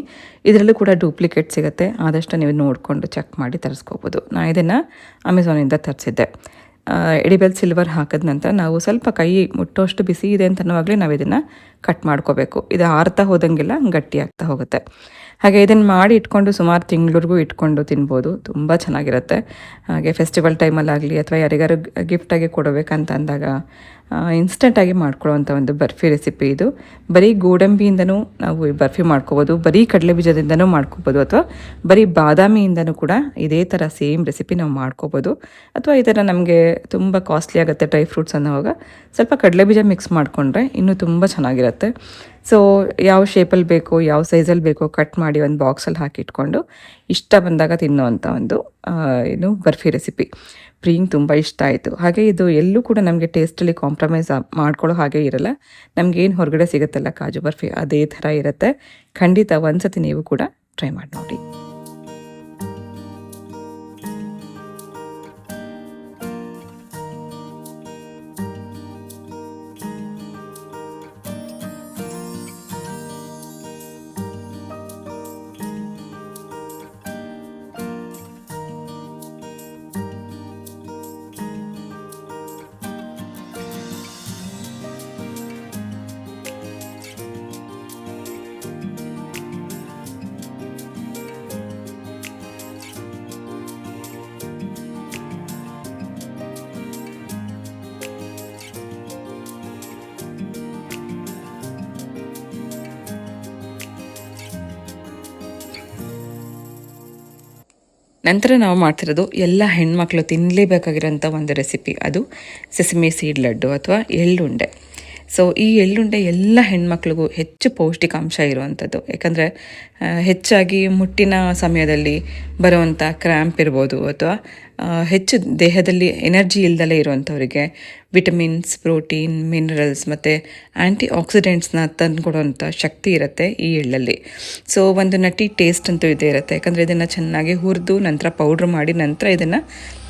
Speaker 2: ಇದರಲ್ಲೂ ಕೂಡ ಡೂಪ್ಲಿಕೇಟ್ ಸಿಗುತ್ತೆ. ಆದಷ್ಟು ನೀವು ನೋಡಿಕೊಂಡು ಚೆಕ್ ಮಾಡಿ ತರಿಸ್ಕೋಬೋದು. ನಾನು ಇದನ್ನು ಅಮೆಝಾನಿಂದ ತರಿಸಿದ್ದೆ. ಎಡಿಬಲ್ ಸಿಲ್ವರ್ ಹಾಕಿದ ನಂತರ ನಾವು ಸ್ವಲ್ಪ ಕೈ ಮುಟ್ಟೋಷ್ಟು ಬಿಸಿ ಇದೆ ಅಂತ ಅನ್ನೋವಾಗಲೇ ನಾವು ಇದನ್ನು ಕಟ್ ಮಾಡ್ಕೋಬೇಕು. ಇದು ಆರ್ತಾ ಹೋದಂಗೆಲ್ಲ ಗಟ್ಟಿ ಆಗ್ತಾ ಹೋಗುತ್ತೆ. ಹಾಗೆ ಇದನ್ನು ಮಾಡಿ ಇಟ್ಕೊಂಡು ಸುಮಾರು ತಿಂಗಳವರೆಗೂ ಇಟ್ಕೊಂಡು ತಿನ್ಬೋದು. ತುಂಬ ಚೆನ್ನಾಗಿರುತ್ತೆ. ಹಾಗೆ ಫೆಸ್ಟಿವಲ್ ಟೈಮಲ್ಲಾಗಲಿ ಅಥವಾ ಯಾರಿಗಾರು ಗಿಫ್ಟಾಗಿ ಕೊಡಬೇಕಂತ ಅಂದಾಗ ಇನ್ಸ್ಟೆಂಟಾಗಿ ಮಾಡ್ಕೊಳ್ಳೋವಂಥ ಒಂದು ಬರ್ಫಿ ರೆಸಿಪಿ ಇದು. ಬರೀ ಗೋಡಂಬಿಯಿಂದನೂ ನಾವು ಈ ಬರ್ಫಿ ಮಾಡ್ಕೋಬೋದು, ಬರೀ ಕಡಲೆ ಬೀಜದಿಂದನೂ ಮಾಡ್ಕೋಬೋದು, ಅಥವಾ ಬರೀ ಬಾದಾಮಿಯಿಂದನೂ ಕೂಡ ಇದೇ ಥರ ಸೇಮ್ ರೆಸಿಪಿ ನಾವು ಮಾಡ್ಕೋಬೋದು. ಅಥವಾ ಈ ಥರ ನಮಗೆ ತುಂಬ ಕಾಸ್ಟ್ಲಿ ಆಗುತ್ತೆ ಡ್ರೈ ಫ್ರೂಟ್ಸ್ ಅನ್ನೋವಾಗ ಸ್ವಲ್ಪ ಕಡಲೆ ಬೀಜ ಮಿಕ್ಸ್ ಮಾಡಿಕೊಂಡ್ರೆ ಇನ್ನೂ ತುಂಬ ಚೆನ್ನಾಗಿರುತ್ತೆ. ಸೊ ಯಾವ ಶೇಪಲ್ಲಿ ಬೇಕೋ, ಯಾವ ಸೈಜಲ್ಲಿ ಬೇಕೋ ಕಟ್ ಮಾಡಿ ಒಂದು ಬಾಕ್ಸಲ್ಲಿ ಹಾಕಿಟ್ಕೊಂಡು ಇಷ್ಟ ಬಂದಾಗ ತಿನ್ನೋವಂಥ ಒಂದು ಏನು ಬರ್ಫಿ ರೆಸಿಪಿ ಪ್ರೀಂಗ್ ತುಂಬ ಇಷ್ಟ ಆಯಿತು. ಹಾಗೆ ಇದು ಎಲ್ಲೂ ಕೂಡ ನಮಗೆ ಟೇಸ್ಟಲ್ಲಿ ಕಾಂಪ್ರಮೈಸ್ ಮಾಡ್ಕೊಳ್ಳೋ ಹಾಗೆ ಇರಲ್ಲ. ನಮಗೇನು ಹೊರಗಡೆ ಸಿಗುತ್ತಲ್ಲ ಕಾಜು ಬರ್ಫಿ, ಅದೇ ಥರ ಇರುತ್ತೆ. ಖಂಡಿತ ಒಂದ್ಸತಿ ನೀವು ಕೂಡ ಟ್ರೈ ಮಾಡಿ ನೋಡಿ. ನಂತರ ನಾವು ಮಾಡ್ತಿರೋದು ಎಲ್ಲ ಹೆಣ್ಮಕ್ಳು ತಿನ್ನಲೇಬೇಕಾಗಿರೋಂಥ ಒಂದು ರೆಸಿಪಿ ಅದು ಸೆಸಮಿ ಸೀಡ್ ಲಡ್ಡು ಅಥವಾ ಎಳ್ಳುಂಡೆ. ಸೊ ಈ ಎಳ್ಳುಂಡೆ ಎಲ್ಲ ಹೆಣ್ಮಕ್ಳಿಗೂ ಹೆಚ್ಚು ಪೌಷ್ಟಿಕಾಂಶ ಇರುವಂಥದ್ದು. ಯಾಕಂದರೆ ಹೆಚ್ಚಾಗಿ ಮುಟ್ಟಿನ ಸಮಯದಲ್ಲಿ ಬರುವಂಥ ಕ್ರ್ಯಾಂಪ್ ಇರ್ಬೋದು ಅಥವಾ ಹೆಚ್ಚು ದೇಹದಲ್ಲಿ ಎನರ್ಜಿ ಇಲ್ದಲೇ ಇರುವಂಥವರಿಗೆ ವಿಟಮಿನ್ಸ್ ಪ್ರೋಟೀನ್ ಮಿನರಲ್ಸ್ ಮತ್ತು ಆ್ಯಂಟಿ ಆಕ್ಸಿಡೆಂಟ್ಸ್ನ ತಂದುಕೊಡುವಂಥ ಶಕ್ತಿ ಇರುತ್ತೆ ಈ ಎಳ್ಳಲ್ಲಿ. ಸೊ ಒಂದು ನಟಿ ಟೇಸ್ಟ್ ಅಂತೂ ಇದೇ ಇರುತ್ತೆ. ಯಾಕಂದರೆ ಇದನ್ನು ಚೆನ್ನಾಗಿ ಹುರಿದು ನಂತರ ಪೌಡ್ರ್ ಮಾಡಿ ನಂತರ ಇದನ್ನು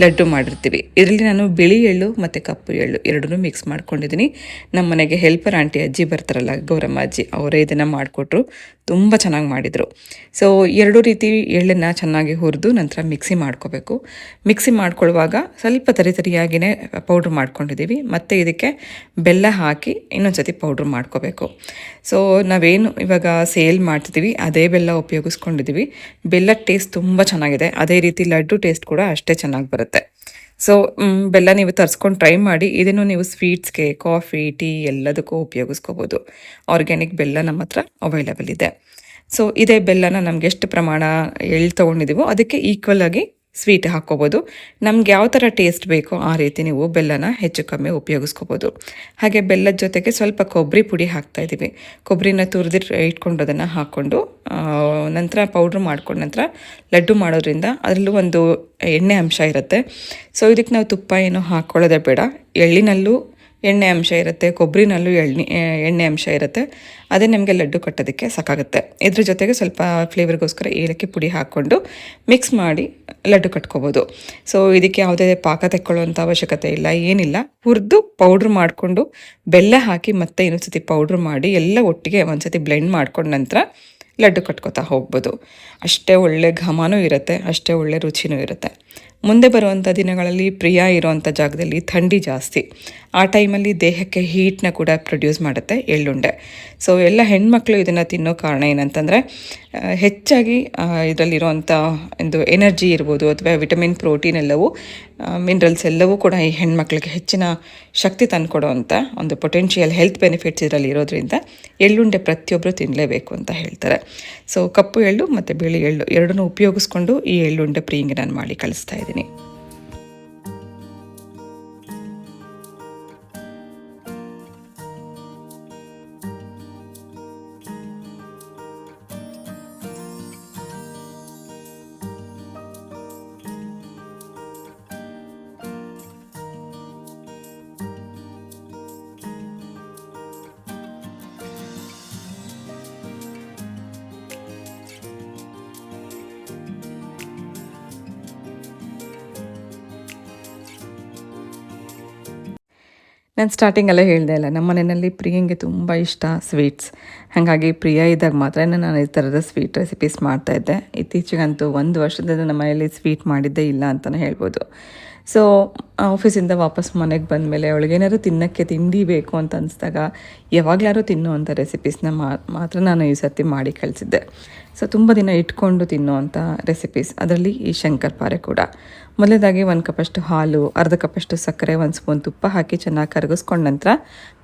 Speaker 2: ಲಡ್ಡು ಮಾಡಿರ್ತೀವಿ. ಇದರಲ್ಲಿ ನಾನು ಬಿಳಿ ಎಳ್ಳು ಮತ್ತು ಕಪ್ಪು ಎಳ್ಳು ಎರಡನ್ನೂ ಮಿಕ್ಸ್ ಮಾಡ್ಕೊಂಡಿದ್ದೀನಿ. ನಮ್ಮ ಮನೆಗೆ ಹೆಲ್ಪರ್ ಆಂಟಿ ಅಜ್ಜಿ ಬರ್ತಾರಲ್ಲ, ಗೌರಮ್ಮ ಅಜ್ಜಿ, ಅವರೇ ಇದನ್ನು ಮಾಡಿಕೊಟ್ರು. ತುಂಬ ಚೆನ್ನಾಗಿ ಮಾಡಿದರು. ಸೊ ಎರಡು ರೀತಿ ಎಳ್ಳನ್ನು ಚೆನ್ನಾಗಿ ಹುರಿದು ನಂತರ ಮಿಕ್ಸಿ ಮಾಡ್ಕೋಬೇಕು. ಮಾಡ್ಕೊಳ್ಳುವಾಗ ಸ್ವಲ್ಪ ತರಿ ತರಿಯಾಗಿಯೇ ಪೌಡ್ರ್ ಮಾಡ್ಕೊಂಡಿದ್ದೀವಿ. ಮತ್ತು ಇದಕ್ಕೆ ಬೆಲ್ಲ ಹಾಕಿ ಇನ್ನೊಂದು ಸತಿ ಪೌಡ್ರ್ ಮಾಡ್ಕೋಬೇಕು. ಸೊ ನಾವೇನು ಇವಾಗ ಸೇಲ್ ಮಾಡ್ತಿದ್ದೀವಿ, ಅದೇ ಬೆಲ್ಲ ಉಪಯೋಗಿಸ್ಕೊಂಡಿದ್ದೀವಿ. ಬೆಲ್ಲ ಟೇಸ್ಟ್ ತುಂಬ ಚೆನ್ನಾಗಿದೆ. ಅದೇ ರೀತಿ ಲಡ್ಡು ಟೇಸ್ಟ್ ಕೂಡ ಅಷ್ಟೇ ಚೆನ್ನಾಗಿ ಬರುತ್ತೆ. ಸೊ ಬೆಲ್ಲ ನೀವು ತರಿಸ್ಕೊಂಡು ಟ್ರೈ ಮಾಡಿ. ಇದನ್ನು ನೀವು ಸ್ವೀಟ್ಸ್ಗೆ, ಕಾಫಿ, ಟೀ ಎಲ್ಲದಕ್ಕೂ ಉಪಯೋಗಿಸ್ಕೋಬೋದು. ಆರ್ಗ್ಯಾನಿಕ್ ಬೆಲ್ಲ ನಮ್ಮ ಹತ್ರ ಅವೈಲಬಲ್ ಇದೆ. ಸೊ ಇದೇ ಬೆಲ್ಲನ ನಮ್ಗೆ ಎಷ್ಟು ಪ್ರಮಾಣ ಎಳ್ಳು ತೊಗೊಂಡಿದ್ದೀವೋ ಅದಕ್ಕೆ ಈಕ್ವಲ್ ಆಗಿ ಸ್ವೀಟ್ ಹಾಕ್ಕೋಬೋದು. ನಮ್ಗೆ ಯಾವ ಥರ ಟೇಸ್ಟ್ ಬೇಕೋ ಆ ರೀತಿ ನೀವು ಬೆಲ್ಲನ ಹೆಚ್ಚು ಕಮ್ಮಿ ಉಪಯೋಗಿಸ್ಕೋಬೋದು. ಹಾಗೆ ಬೆಲ್ಲದ ಜೊತೆಗೆ ಸ್ವಲ್ಪ ಕೊಬ್ಬರಿ ಪುಡಿ ಹಾಕ್ತಾ ಇದ್ದೀವಿ. ಕೊಬ್ಬರಿನ ಇಟ್ಕೊಂಡು ಅದನ್ನು ಹಾಕ್ಕೊಂಡು ನಂತರ ಪೌಡ್ರ್ ಮಾಡ್ಕೊಂಡ ನಂತರ ಲಡ್ಡು ಮಾಡೋದ್ರಿಂದ ಅದರಲ್ಲೂ ಒಂದು ಎಣ್ಣೆ ಅಂಶ ಇರುತ್ತೆ. ಸೊ ಇದಕ್ಕೆ ನಾವು ತುಪ್ಪ ಏನು ಹಾಕ್ಕೊಳ್ಳೋದೇ ಬೇಡ. ಎಳ್ಳಿನಲ್ಲೂ ಎಣ್ಣೆ ಅಂಶ ಇರುತ್ತೆ ಕೊಬ್ಬರಿನಲ್ಲೂ ಎಣ್ಣೆ ಎಣ್ಣೆ ಅಂಶ ಇರುತ್ತೆ. ಅದೇ ನಿಮಗೆ ಲಡ್ಡು ಕಟ್ಟೋದಕ್ಕೆ ಸಾಕಾಗುತ್ತೆ. ಇದ್ರ ಜೊತೆಗೆ ಸ್ವಲ್ಪ ಫ್ಲೇವರ್ಗೋಸ್ಕರ ಏಲಕ್ಕಿ ಪುಡಿ ಹಾಕ್ಕೊಂಡು ಮಿಕ್ಸ್ ಮಾಡಿ ಲಡ್ಡು ಕಟ್ಕೋಬೋದು. ಸೊ ಇದಕ್ಕೆ ಯಾವುದೇ ಪಾಕ ತೆಕ್ಕೊಳ್ಳುವಂಥ ಅವಶ್ಯಕತೆ ಇಲ್ಲ, ಏನಿಲ್ಲ. ಹುರಿದು ಪೌಡ್ರ್ ಮಾಡಿಕೊಂಡು ಬೆಲ್ಲ ಹಾಕಿ ಮತ್ತೆ ಇನ್ನೊಂದು ಸತಿ ಪೌಡ್ರ್ ಮಾಡಿ ಎಲ್ಲ ಒಟ್ಟಿಗೆ ಒಂದ್ಸತಿ ಬ್ಲೆಂಡ್ ಮಾಡ್ಕೊಂಡ ನಂತರ ಲಡ್ಡು ಕಟ್ಕೋತಾ ಹೋಗ್ಬೋದು. ಅಷ್ಟೇ ಒಳ್ಳೆ ಘಮನೂ ಇರುತ್ತೆ, ಅಷ್ಟೇ ಒಳ್ಳೆ ರುಚಿನೂ ಇರುತ್ತೆ. ಮುಂದೆ ಬರುವಂಥ ದಿನಗಳಲ್ಲಿ ಪ್ರಿಯ ಇರುವಂಥ ಜಾಗದಲ್ಲಿ ಥಂಡಿ ಜಾಸ್ತಿ. ಆ ಟೈಮಲ್ಲಿ ದೇಹಕ್ಕೆ ಹೀಟ್ನ ಕೂಡ ಪ್ರೊಡ್ಯೂಸ್ ಮಾಡುತ್ತೆ, ಎಳ್ಳುಂಡೆ. ಸೊ ಎಲ್ಲ ಹೆಣ್ಮಕ್ಳು ಇದನ್ನು ತಿನ್ನೋ ಕಾರಣ ಏನಂತಂದರೆ ಹೆಚ್ಚಾಗಿ ಇದರಲ್ಲಿರುವಂಥ ಒಂದು ಎನರ್ಜಿ ಇರ್ಬೋದು ಅಥವಾ ವಿಟಮಿನ್, ಪ್ರೋಟೀನ್ ಎಲ್ಲವೂ ಮಿನರಲ್ಸ್ ಎಲ್ಲವೂ ಕೂಡ ಈ ಹೆಣ್ಮಕ್ಳಿಗೆ ಹೆಚ್ಚಿನ ಶಕ್ತಿ ತಂದುಕೊಡುವಂಥ ಒಂದು ಪೊಟೆನ್ಷಿಯಲ್ ಹೆಲ್ತ್ ಬೆನಿಫಿಟ್ಸ್ ಇದರಲ್ಲಿ ಇರೋದ್ರಿಂದ ಎಳ್ಳುಂಡೆ ಪ್ರತಿಯೊಬ್ಬರು ತಿನ್ನಲೇಬೇಕು ಅಂತ ಹೇಳ್ತಾರೆ. ಸೊ ಕಪ್ಪು ಎಳ್ಳು ಮತ್ತು ಬಿಳಿ ಎಳ್ಳು ಎರಡನ್ನೂ ಉಪಯೋಗಿಸ್ಕೊಂಡು ಈ ಎಳ್ಳುಂಡೆ ಪ್ರಿಯಿಂಗ್ ನಾನು ಮಾಡಿ ಕಳಿಸ್ತಾ ಇದ್ದೀನಿ. ನಾನು ಸ್ಟಾರ್ಟಿಂಗಲ್ಲೇ ಹೇಳಿದೆ ಅಲ್ಲ, ನಮ್ಮ ಮನೆಯಲ್ಲಿ ಪ್ರಿಯಂಗೆ ತುಂಬ ಇಷ್ಟ ಸ್ವೀಟ್ಸ್ ಹಾಗಾಗಿ ಪ್ರಿಯ ಇದ್ದಾಗ ಮಾತ್ರ ನಾನು ಈ ಥರದ ಸ್ವೀಟ್ ರೆಸಿಪೀಸ್ ಮಾಡ್ತಾಯಿದ್ದೆ ಇತ್ತೀಚೆಗಂತೂ ಒಂದು ವರ್ಷದಿಂದ ನಮ್ಮ ಮನೆಯಲ್ಲಿ ಸ್ವೀಟ್ ಮಾಡಿದ್ದೇ ಇಲ್ಲ ಅಂತಲೇ ಹೇಳ್ಬೋದು. ಸೊ ಆಫೀಸಿಂದ ವಾಪಸ್ ಮನೆಗೆ ಬಂದಮೇಲೆ ಅವಳಿಗೇನಾದ್ರು ತಿನ್ನೋಕ್ಕೆ ತಿಂಡಿ ಬೇಕು ಅಂತ ಅನಿಸ್ದಾಗ ಯಾವಾಗಲಾರು ತಿನ್ನುವಂಥ ರೆಸಿಪೀಸ್ನ ಮಾತ್ರ ನಾನು ಈ ಸರ್ತಿ ಮಾಡಿ ಕಳಿಸಿದ್ದೆ. ಸೊ ತುಂಬ ದಿನ ಇಟ್ಕೊಂಡು ತಿನ್ನುವಂಥ ರೆಸಿಪೀಸ್ ಅದರಲ್ಲಿ ಈ ಶಂಕರ್ಪಾರೆ ಕೂಡ. ಮೊದಲೇದಾಗಿ ಒಂದು ಕಪ್ಪಷ್ಟು ಹಾಲು, ಅರ್ಧ ಕಪ್ಪಷ್ಟು ಸಕ್ಕರೆ, ಒಂದು ಸ್ಪೂನ್ ತುಪ್ಪ ಹಾಕಿ ಚೆನ್ನಾಗಿ ಕರಗಿಸ್ಕೊಂಡ ನಂತರ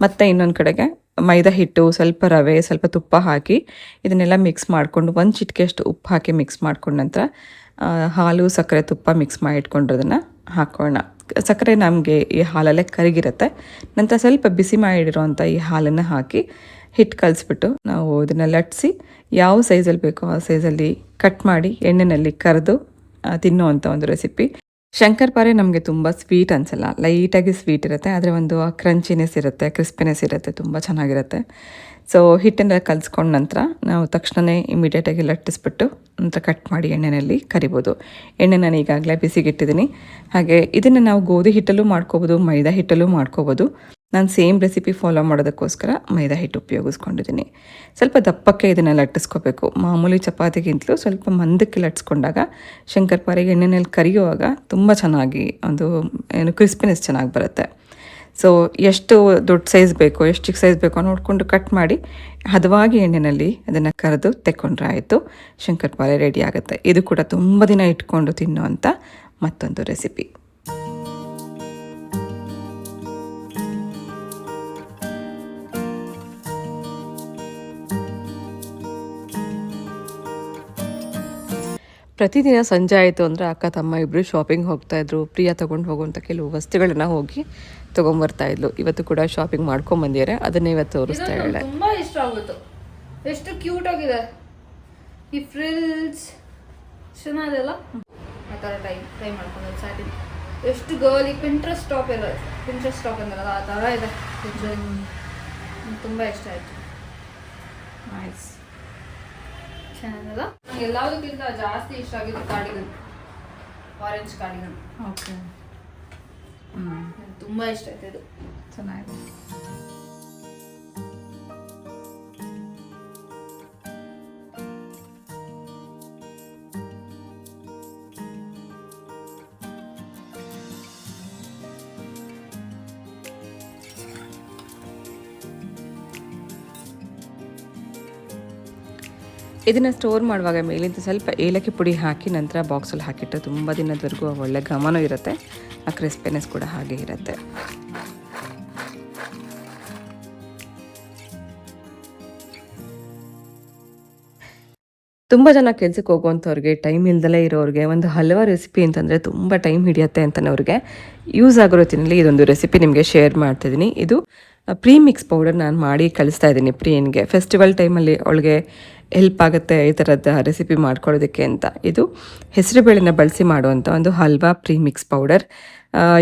Speaker 2: ಮತ್ತೆ ಇನ್ನೊಂದು ಕಡೆಗೆ ಮೈದಾ ಹಿಟ್ಟು, ಸ್ವಲ್ಪ ರವೆ, ಸ್ವಲ್ಪ ತುಪ್ಪ ಹಾಕಿ ಇದನ್ನೆಲ್ಲ ಮಿಕ್ಸ್ ಮಾಡಿಕೊಂಡು ಒಂದು ಚಿಟಿಕೆಯಷ್ಟು ಉಪ್ಪು ಹಾಕಿ ಮಿಕ್ಸ್ ಮಾಡ್ಕೊಂಡ ನಂತರ ಹಾಲು, ಸಕ್ಕರೆ, ತುಪ್ಪ ಮಿಕ್ಸ್ ಮಾಡಿ ಇಟ್ಕೊಂಡಿರೋದನ್ನು ಹಾಕೋಣ. ಸಕ್ಕರೆ ನಮಗೆ ಈ ಹಾಲಲ್ಲೇ ಕರಗಿರುತ್ತೆ. ನಂತರ ಸ್ವಲ್ಪ ಬಿಸಿ ಮಾಡಿರೋಂಥ ಈ ಹಾಲನ್ನು ಹಾಕಿ ಹಿಟ್ಟು ಕಲಿಸ್ಬಿಟ್ಟು ನಾವು ಇದನ್ನು ಲಟ್ಸಿ ಯಾವ ಸೈಜಲ್ಲಿ ಬೇಕೋ ಆ ಸೈಜಲ್ಲಿ ಕಟ್ ಮಾಡಿ ಎಣ್ಣೆಯಲ್ಲಿ ಕರೆದು ತಿನ್ನುವಂಥ ಒಂದು ರೆಸಿಪಿ. ಶಂಕರ್ಪಾರೆ ನಮಗೆ ತುಂಬ ಸ್ವೀಟ್ ಅನಿಸಲ್ಲ. ಲೈಟಾಗಿ ಸ್ವೀಟ್ ಇರುತ್ತೆ. ಆದರೆ ಒಂದು ಕ್ರಂಚಿನೆಸ್ ಇರುತ್ತೆ, ಕ್ರಿಸ್ಪಿನೆಸ್ ಇರುತ್ತೆ, ತುಂಬ ಚೆನ್ನಾಗಿರುತ್ತೆ. ಸೊ ಹಿಟ್ಟನ್ನು ಕಲಿಸ್ಕೊಂಡ ನಂತರ ನಾವು ತಕ್ಷಣವೇ ಇಮಿಡಿಯೇಟಾಗಿ ಲಟ್ಟಿಸ್ಬಿಟ್ಟು ನಂತರ ಕಟ್ ಮಾಡಿ ಎಣ್ಣೆಯಲ್ಲಿ ಕರಿಬೋದು. ಎಣ್ಣೆ ನಾನು ಈಗಾಗಲೇ ಬಿಸಿಗಿಟ್ಟಿದ್ದೀನಿ ಹಾಗೆ ಇದನ್ನು ನಾವು ಗೋಧಿ ಹಿಟ್ಟಲ್ಲೂ ಮಾಡ್ಕೋಬೋದು, ಮೈದಾ ಹಿಟ್ಟಲ್ಲೂ ಮಾಡ್ಕೋಬೋದು. ನಾನು ಸೇಮ್ ರೆಸಿಪಿ ಫಾಲೋ ಮಾಡೋದಕ್ಕೋಸ್ಕರ ಮೈದಾ ಹಿಟ್ಟು ಉಪಯೋಗಿಸ್ಕೊಂಡಿದ್ದೀನಿ ಸ್ವಲ್ಪ ದಪ್ಪಕ್ಕೆ ಇದನ್ನು ಲಟ್ಟಿಸ್ಕೋಬೇಕು. ಮಾಮೂಲಿ ಚಪಾತಿಗಿಂತಲೂ ಸ್ವಲ್ಪ ಮಂದಕ್ಕೆ ಲಟ್ಟಿಸ್ಕೊಂಡಾಗ ಶಂಕರ್ಪಾರಿಗೆ ಎಣ್ಣೆನಲ್ಲಿ ಕರಿಯುವಾಗ ತುಂಬ ಚೆನ್ನಾಗಿ ಒಂದು, ಏನು ಕ್ರಿಸ್ಪಿನೆಸ್ ಚೆನ್ನಾಗಿ ಬರುತ್ತೆ. ಸೊ ಎಷ್ಟು ದೊಡ್ಡ ಸೈಜ್ ಬೇಕು, ಎಷ್ಟು ಚಿಕ್ಕ ಸೈಜ್ ಬೇಕೋ ನೋಡಿಕೊಂಡು ಕಟ್ ಮಾಡಿ, ಹದವಾಗಿ ಎಣ್ಣೆಯಲ್ಲಿ ಅದನ್ನು ಕರೆದು ತೆಕ್ಕೊಂಡ್ರೆ ಆಯಿತು. ಶಂಕರಪಾರೆ ರೆಡಿ ಆಗುತ್ತೆ. ಇದು ಕೂಡ ತುಂಬ ದಿನ ಇಟ್ಕೊಂಡು ತಿನ್ನುವಂಥ ಮತ್ತೊಂದು ರೆಸಿಪಿ ಪ್ರತಿದಿನ ಸಂಜೆ ಆಯಿತು ಅಂದರೆ ಅಕ್ಕ ತಮ್ಮ ಇಬ್ಬರು ಶಾಪಿಂಗ್ ಹೋಗ್ತಾಯಿದ್ರು ಪ್ರಿಯಾ ತೊಗೊಂಡು ಹೋಗುವಂಥ ಕೆಲವು ವಸ್ತುಗಳನ್ನ ಹೋಗಿ ತೊಗೊಂಬರ್ತಾ ಇದ್ಲು. ಇವತ್ತು ಕೂಡ ಶಾಪಿಂಗ್ ಮಾಡ್ಕೊಂಬಂದಿದ್ದಾರೆ. ಅದನ್ನೇ ಇವತ್ತು ತೋರಿಸ್ತಾ
Speaker 3: ಇದ್ದಾರೆ
Speaker 2: ಇದ್ದಾಳೆ.
Speaker 3: ತುಂಬಾ ಇಷ್ಟ ಆಗುತ್ತೆ ಎಷ್ಟು ಕ್ಯೂಟ್ ಆಗಿದೆ. ಈ ಫ್ರಿಲ್ಸ್ ಚೆನ್ನಾಗಿದೆಲ್ಲ ಆ ಥರ ಟೈ ಟ್ರೈ ಮಾಡ್ಕೊಂಡು ಎಷ್ಟು ಗರ್ಲ್ ಪಿಂಟ್ರೆಸ್ಟ್ ಟಾಪ್ ಇಲ್ಲ ಪಿಂಟ್ರೆಸ್ಟ್ ಟಾಪ್ ಅಂದಲ್ಲ ಆ ಥರ ಇದೆ. ತುಂಬ ಇಷ್ಟ ಆಯಿತು.
Speaker 1: ನೈಸ್
Speaker 3: ಚೆನ್ನಾಗಲ್ಲ ನಂಗೆ ಎಲ್ಲದಕ್ಕಿಂತ ಜಾಸ್ತಿ ಇಷ್ಟ ಆಗಿದ್ದು ಕಾರ್ಡಿಗನ್ ಆರೆಂಜ್ ಕಾರ್ಡಿಗನ್
Speaker 1: ಓಕೆ ಹ್ಞೂ
Speaker 3: ತುಂಬ ಇಷ್ಟ ಆಯ್ತು ಇದು.
Speaker 1: ಚೆನ್ನಾಗಿದೆ.
Speaker 2: ಇದನ್ನು ಸ್ಟೋರ್ ಮಾಡುವಾಗ ಮೇಲಿಂದ ಸ್ವಲ್ಪ ಏಲಕ್ಕಿ ಪುಡಿ ಹಾಕಿ ನಂತರ ಬಾಕ್ಸಲ್ಲಿ ಹಾಕಿಟ್ಟು ತುಂಬ ದಿನದವರೆಗೂ ಒಳ್ಳೆ ಘಮನೂ ಇರುತ್ತೆ. ಆ ಕ್ರಿಸ್ಪಿನೆಸ್ ಕೂಡ ಹಾಗೆ ಇರುತ್ತೆ. ತುಂಬ ಜನ ಕೆಲಸಕ್ಕೆ ಹೋಗುವಂಥವ್ರಿಗೆ ಟೈಮ್ ಇಲ್ದಲೇ ಇರೋರಿಗೆ ಒಂದು ಹಲವ ರೆಸಿಪಿ ಅಂತಂದರೆ ತುಂಬ ಟೈಮ್ ಹಿಡಿಯುತ್ತೆ ಅಂತನವ್ರಿಗೆ ಯೂಸ್ ಆಗೋ ತಿನ್ನಲಿ ಇದೊಂದು ರೆಸಿಪಿ ನಿಮಗೆ ಶೇರ್ ಮಾಡ್ತಿದ್ದೀನಿ. ಇದು ಪ್ರೀ ಮಿಕ್ಸ್ ಪೌಡರ್ ನಾನು ಮಾಡಿ ಕಳಿಸ್ತಾ ಇದ್ದೀನಿ ಪ್ರಿಯನ್ಗೆ ಫೆಸ್ಟಿವಲ್ ಟೈಮಲ್ಲಿ ಅವಳಿಗೆ ಹೆಲ್ಪ್ ಆಗುತ್ತೆ ಈ ಥರದ ರೆಸಿಪಿ ಮಾಡ್ಕೊಳ್ಳೋದಕ್ಕೆ ಅಂತ. ಇದು ಹೆಸರುಬೇಳೆನ ಬಳಸಿ ಮಾಡುವಂಥ ಒಂದು halwa premix powder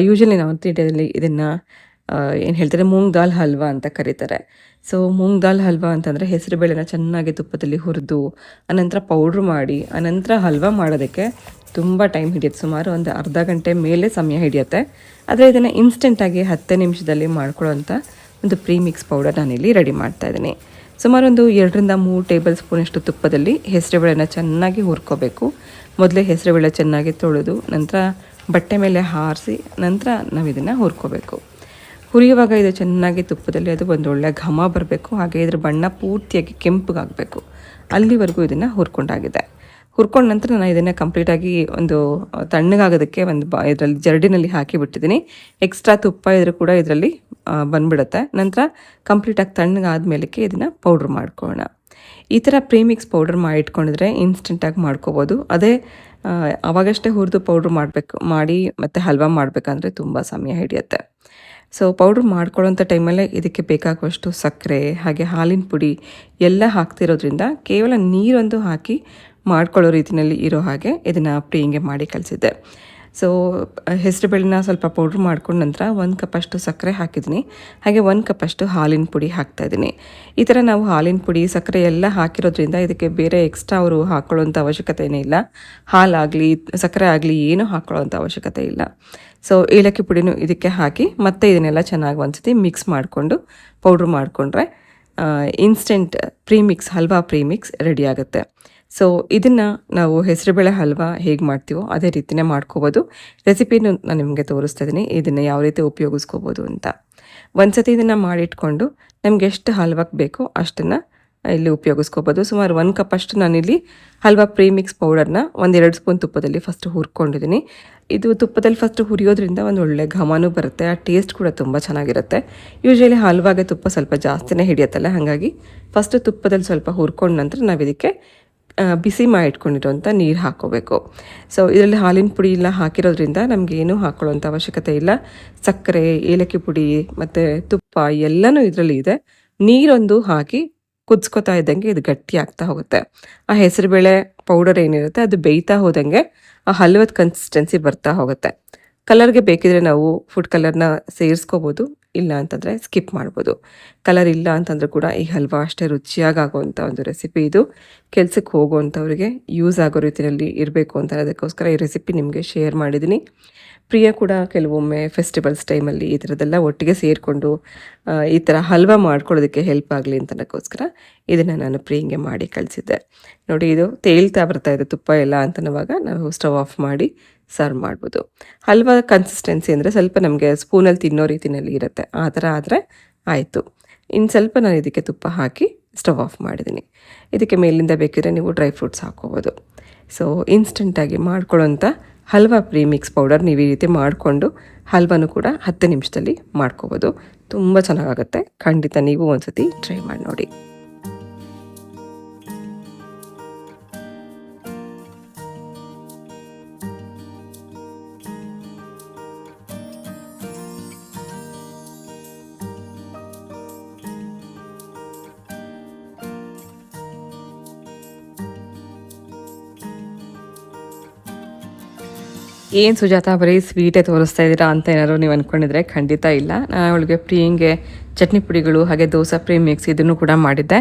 Speaker 2: usually north ಇಂಡಿಯಾದಲ್ಲಿ ಇದನ್ನು ಏನು ಹೇಳ್ತಾರೆ, ಮೂಂಗ್ ದಾಲ್ ಹಲ್ವಾ ಅಂತ ಕರೀತಾರೆ. ಸೊ ಮೂಂಗ್ ದಾಲ್ ಹಲ್ವಾ ಅಂತಂದರೆ ಹೆಸರುಬೇಳೆನ ಚೆನ್ನಾಗಿ ತುಪ್ಪದಲ್ಲಿ ಹುರಿದು, ಅನಂತರ ಪೌಡ್ರ್ ಮಾಡಿ, ಅನಂತರ ಹಲ್ವಾ ಮಾಡೋದಕ್ಕೆ ತುಂಬ ಟೈಮ್ ಹಿಡಿಯುತ್ತೆ. ಸುಮಾರು ಒಂದು ಅರ್ಧ ಗಂಟೆ ಮೇಲೆ ಸಮಯ ಹಿಡಿಯುತ್ತೆ. ಆದರೆ ಇದನ್ನು ಇನ್ಸ್ಟೆಂಟಾಗಿ ಹತ್ತು ನಿಮಿಷದಲ್ಲಿ ಮಾಡ್ಕೊಳ್ಳೋವಂಥ ಒಂದು ಪ್ರೀಮಿಕ್ಸ್ ಪೌಡರ್ ನಾನಿಲ್ಲಿ ರೆಡಿ ಮಾಡ್ತಾ ಇದ್ದೀನಿ. ಸುಮಾರು ಒಂದು ಎರಡರಿಂದ ಮೂರು ಟೇಬಲ್ ಸ್ಪೂನಷ್ಟು ತುಪ್ಪದಲ್ಲಿ ಹೆಸರುಬೇಳೆನ ಚೆನ್ನಾಗಿ ಹುರ್ಕೋಬೇಕು. ಮೊದಲೇ ಹೆಸರುಬೇಳೆ ಚೆನ್ನಾಗಿ ತೊಳೆದು ನಂತರ ಬಟ್ಟೆ ಮೇಲೆ ಹಾರಿಸಿ ನಂತರ ನಾವು ಇದನ್ನು ಹುರ್ಕೋಬೇಕು. ಹುರಿಯುವಾಗ ಇದು ಚೆನ್ನಾಗಿ ತುಪ್ಪದಲ್ಲಿ ಅದು ಒಂದು ಒಳ್ಳೆಯ ಘಮ ಬರಬೇಕು. ಹಾಗೆ ಇದ್ರ ಬಣ್ಣ ಪೂರ್ತಿಯಾಗಿ ಕೆಂಪಗಾಗಬೇಕು. ಅಲ್ಲಿವರೆಗೂ ಇದನ್ನು ಹುರ್ಕೊಂಡಾಗಿದೆ. ಹುರ್ಕೊಂಡ ನಂತರ ನಾನು ಇದನ್ನು ಕಂಪ್ಲೀಟಾಗಿ ಒಂದು ತಣ್ಣಗಾಗೋದಕ್ಕೆ ಒಂದು ಬ, ಇದರಲ್ಲಿ ಜರಡಿನಲ್ಲಿ ಹಾಕಿ ಬಿಟ್ಟಿದ್ದೀನಿ. ಎಕ್ಸ್ಟ್ರಾ ತುಪ್ಪ ಇದ್ರೂ ಕೂಡ ಇದರಲ್ಲಿ ಬಂದ್ಬಿಡುತ್ತೆ. ನಂತರ ಕಂಪ್ಲೀಟಾಗಿ ತಣ್ಣಗಾದ ಮೇಲಕ್ಕೆ ಇದನ್ನು ಪೌಡ್ರ್ ಮಾಡ್ಕೋಣ ಈ ಥರ ಪ್ರೀಮಿಕ್ಸ್ ಪೌಡರ್ ಮಾಡಿ ಇಟ್ಕೊಂಡಿದ್ರೆ ಇನ್ಸ್ಟೆಂಟಾಗಿ ಮಾಡ್ಕೋಬೋದು. ಅದೇ ಅವಾಗಷ್ಟೇ ಹುರಿದು ಪೌಡ್ರ್ ಮಾಡಬೇಕು, ಮಾಡಿ ಮತ್ತು ಹಲ್ವಾ ಮಾಡಬೇಕಂದ್ರೆ ತುಂಬ ಸಮಯ ಹಿಡಿಯುತ್ತೆ. ಸೊ ಪೌಡ್ರ್ ಮಾಡ್ಕೊಳ್ಳೋಂಥ ಟೈಮಲ್ಲೇ ಇದಕ್ಕೆ ಬೇಕಾಗುವಷ್ಟು ಸಕ್ಕರೆ, ಹಾಗೆ ಹಾಲಿನ ಪುಡಿ ಎಲ್ಲ ಹಾಕ್ತಿರೋದ್ರಿಂದ ಕೇವಲ ನೀರೊಂದು ಹಾಕಿ ಮಾಡ್ಕೊಳ್ಳೋ ರೀತಿಯಲ್ಲಿ ಇರೋ ಹಾಗೆ ಇದನ್ನು ಪ್ರೀಂಗೆ ಮಾಡಿ ಕಲಿಸಿದ್ದೆ. ಸೊ ಹೆಸರುಬೇಳೆನ ಸ್ವಲ್ಪ ಪೌಡ್ರ್ ಮಾಡ್ಕೊಂಡ ನಂತರ ಒಂದು ಕಪ್ಪಷ್ಟು ಸಕ್ಕರೆ ಹಾಕಿದ್ದೀನಿ. ಹಾಗೆ ಒಂದು ಕಪ್ಪಷ್ಟು ಹಾಲಿನ ಪುಡಿ ಹಾಕ್ತಾ ಇದ್ದೀನಿ. ಈ ಥರ ನಾವು ಹಾಲಿನ ಪುಡಿ, ಸಕ್ಕರೆ ಎಲ್ಲ ಹಾಕಿರೋದ್ರಿಂದ ಇದಕ್ಕೆ ಬೇರೆ ಎಕ್ಸ್ಟ್ರಾ ಅವರು ಹಾಕೊಳ್ಳೋಂಥ ಅವಶ್ಯಕತೆ ಇಲ್ಲ. ಹಾಲಾಗಲಿ, ಸಕ್ಕರೆ ಆಗಲಿ ಏನೂ ಹಾಕೊಳ್ಳೋಂಥ ಅವಶ್ಯಕತೆ ಇಲ್ಲ. ಸೊ ಏಲಕ್ಕಿ ಪುಡಿನೂ ಇದಕ್ಕೆ ಹಾಕಿ ಮತ್ತೆ ಇದನ್ನೆಲ್ಲ ಚೆನ್ನಾಗಿ ಒಂದ್ಸತಿ ಮಿಕ್ಸ್ ಮಾಡಿಕೊಂಡು ಪೌಡ್ರ್ ಮಾಡಿಕೊಂಡ್ರೆ instant premix halwa premix ready ಆಗುತ್ತೆ. ಸೊ ಇದನ್ನು ನಾವು ಹೆಸರುಬೇಳೆ ಹಲ್ವಾ ಹೇಗೆ ಮಾಡ್ತೀವೋ ಅದೇ ರೀತಿನೇ ಮಾಡ್ಕೋಬೋದು. ರೆಸಿಪಿನೂ ನಾನು ನಿಮಗೆ ತೋರಿಸ್ತಾ ಇದ್ದೀನಿ ಇದನ್ನು ಯಾವ ರೀತಿ ಉಪಯೋಗಿಸ್ಕೋಬೋದು ಅಂತ. ಒಂದು ಸತಿ ಇದನ್ನು ಮಾಡಿಟ್ಕೊಂಡು ನಮಗೆ ಎಷ್ಟು ಹಲ್ವಾಕ್ಕೆ ಬೇಕೋ ಅಷ್ಟನ್ನು ಇಲ್ಲಿ ಉಪಯೋಗಿಸ್ಕೋಬೋದು. ಸುಮಾರು ಒನ್ ಕಪ್ ಅಷ್ಟು ನಾನಿಲ್ಲಿ ಹಲ್ವಾ ಪ್ರೀಮಿಕ್ಸ್ ಪೌಡರ್ನ ಒಂದೆರಡು ಸ್ಪೂನ್ ತುಪ್ಪದಲ್ಲಿ ಫಸ್ಟ್ ಹುರ್ಕೊಂಡಿದ್ದೀನಿ. ಇದು ತುಪ್ಪದಲ್ಲಿ ಫಸ್ಟ್ ಹುರಿಯೋದ್ರಿಂದ ಒಂದು ಒಳ್ಳೆ ಘಮನೂ ಬರುತ್ತೆ. ಆ ಟೇಸ್ಟ್ ಕೂಡ ತುಂಬ ಚೆನ್ನಾಗಿರುತ್ತೆ. ಯೂಶಲಿ ಹಲ್ವಾಗೆ ತುಪ್ಪ ಸ್ವಲ್ಪ ಜಾಸ್ತಿನೇ ಹಿಡಿಯುತ್ತಲ್ಲ, ಹಾಗಾಗಿ ಫಸ್ಟ್ ತುಪ್ಪದಲ್ಲಿ ಸ್ವಲ್ಪ ಹುರ್ಕೊಂಡ ನಂತರ ನಾವು ಇದಕ್ಕೆ ಬಿಸಿ ಮಾಡಿ ಇಟ್ಕೊಂಡಿರೋಂಥ ನೀರು ಹಾಕೋಬೇಕು. ಸೊ ಇದರಲ್ಲಿ ಹಾಲಿನ ಪುಡಿ ಎಲ್ಲ ಹಾಕಿರೋದ್ರಿಂದ ನಮಗೆ ಏನೂ ಹಾಕೊಳ್ಳೋಂಥ ಅವಶ್ಯಕತೆ ಇಲ್ಲ. ಸಕ್ಕರೆ, ಏಲಕ್ಕಿ ಪುಡಿ ಮತ್ತು ತುಪ್ಪ ಎಲ್ಲನೂ ಇದರಲ್ಲಿ ಇದೆ. ನೀರೊಂದು ಹಾಕಿ ಕುದಿಸ್ಕೊತಾ ಇದ್ದಂಗೆ ಇದು ಗಟ್ಟಿ ಆಗ್ತಾ ಹೋಗುತ್ತೆ. ಆ ಹೆಸರುಬೇಳೆ ಪೌಡರ್ ಏನಿರುತ್ತೆ ಅದು ಬೇಯ್ತಾ ಹೋದಂಗೆ ಆ ಹಲ್ವದ ಕನ್ಸಿಸ್ಟೆನ್ಸಿ ಬರ್ತಾ ಹೋಗುತ್ತೆ. ಕಲರ್ಗೆ ಬೇಕಿದ್ರೆ ನಾವು ಫುಡ್ ಕಲರ್ನ ಸೇರಿಸ್ಕೋಬೋದು, ಇಲ್ಲ ಅಂತಂದರೆ ಸ್ಕಿಪ್ ಮಾಡ್ಬೋದು. ಕಲರ್ ಇಲ್ಲ ಅಂತಂದ್ರೆ ಕೂಡ ಈ ಹಲ್ವಾ ಅಷ್ಟೇ ರುಚಿಯಾಗಿ ಒಂದು ರೆಸಿಪಿ ಇದು. ಕೆಲಸಕ್ಕೆ ಹೋಗುವಂಥವ್ರಿಗೆ ಯೂಸ್ ಆಗೋ ರೀತಿಯಲ್ಲಿ ಇರಬೇಕು ಅಂತ ಅದಕ್ಕೋಸ್ಕರ ಈ ರೆಸಿಪಿ ನಿಮಗೆ ಶೇರ್ ಮಾಡಿದ್ದೀನಿ. ಪ್ರಿಯ ಕೂಡ ಕೆಲವೊಮ್ಮೆ ಫೆಸ್ಟಿವಲ್ಸ್ ಟೈಮಲ್ಲಿ ಈ ಥರದ್ದೆಲ್ಲ ಒಟ್ಟಿಗೆ ಸೇರಿಕೊಂಡು ಈ ಥರ ಹಲ್ವ ಮಾಡ್ಕೊಳ್ಳೋದಕ್ಕೆ ಹೆಲ್ಪ್ ಆಗಲಿ ಅಂತನಕ್ಕೋಸ್ಕರ ಇದನ್ನು ನಾನು ಪ್ರಿಯಂಗೆ ಮಾಡಿ ಕಳಿಸಿದ್ದೆ. ನೋಡಿ, ಇದು ತೇಲ್ತಾ ಬರ್ತಾ ಇದೆ ತುಪ್ಪ ಎಲ್ಲ ಅಂತನವಾಗ ನಾವು ಸ್ಟವ್ ಆಫ್ ಮಾಡಿ ಸರ್ವ್ ಮಾಡ್ಬೋದು. ಹಲ್ವ ಕನ್ಸಿಸ್ಟೆನ್ಸಿ ಅಂದರೆ ಸ್ವಲ್ಪ ನಮಗೆ ಸ್ಪೂನಲ್ಲಿ ತಿನ್ನೋ ರೀತಿಯಲ್ಲಿ ಇರುತ್ತೆ. ಆ ಥರ ಆದರೆ ಆಯಿತು. ಇನ್ನು ಸ್ವಲ್ಪ ನಾನು ಇದಕ್ಕೆ ತುಪ್ಪ ಹಾಕಿ ಸ್ಟವ್ ಆಫ್ ಮಾಡಿದ್ದೀನಿ. ಇದಕ್ಕೆ ಮೇಲಿಂದ ಬೇಕಿದ್ರೆ ನೀವು ಡ್ರೈ ಫ್ರೂಟ್ಸ್ ಹಾಕ್ಕೋಬೋದು. ಸೊ ಇನ್ಸ್ಟೆಂಟಾಗಿ ಮಾಡ್ಕೊಳ್ಳೋಂಥ ಹಲ್ವಾ ಪ್ರೀಮಿಕ್ಸ್ ಪೌಡರ್ ನೀವು ಈ ರೀತಿ ಮಾಡಿಕೊಂಡು ಹಲ್ವಾನು ಕೂಡ ಹತ್ತು ನಿಮಿಷದಲ್ಲಿ ಮಾಡ್ಕೋಬೋದು. ತುಂಬ ಚೆನ್ನಾಗಾಗುತ್ತೆ. ಖಂಡಿತ ನೀವು ಒಂದ್ಸತಿ ಟ್ರೈ ಮಾಡಿ ನೋಡಿ. ಏನು ಸುಜಾತ, ಬರೀ ಸ್ವೀಟೇ ತೋರಿಸ್ತಾ ಇದ್ದೀರಾ ಅಂತ ಏನಾದ್ರು ನೀವು ಅಂದ್ಕೊಂಡಿದ್ರೆ ಖಂಡಿತ ಇಲ್ಲ. ನಾನು ಅವಳಿಗೆ ಪ್ರಿಯಂಗೆ ಚಟ್ನಿ ಪುಡಿಗಳು ಹಾಗೆ ದೋಸೆ ಪ್ರೀಮಿಕ್ಸ್ ಇದನ್ನು ಕೂಡ ಮಾಡಿದ್ದೆ.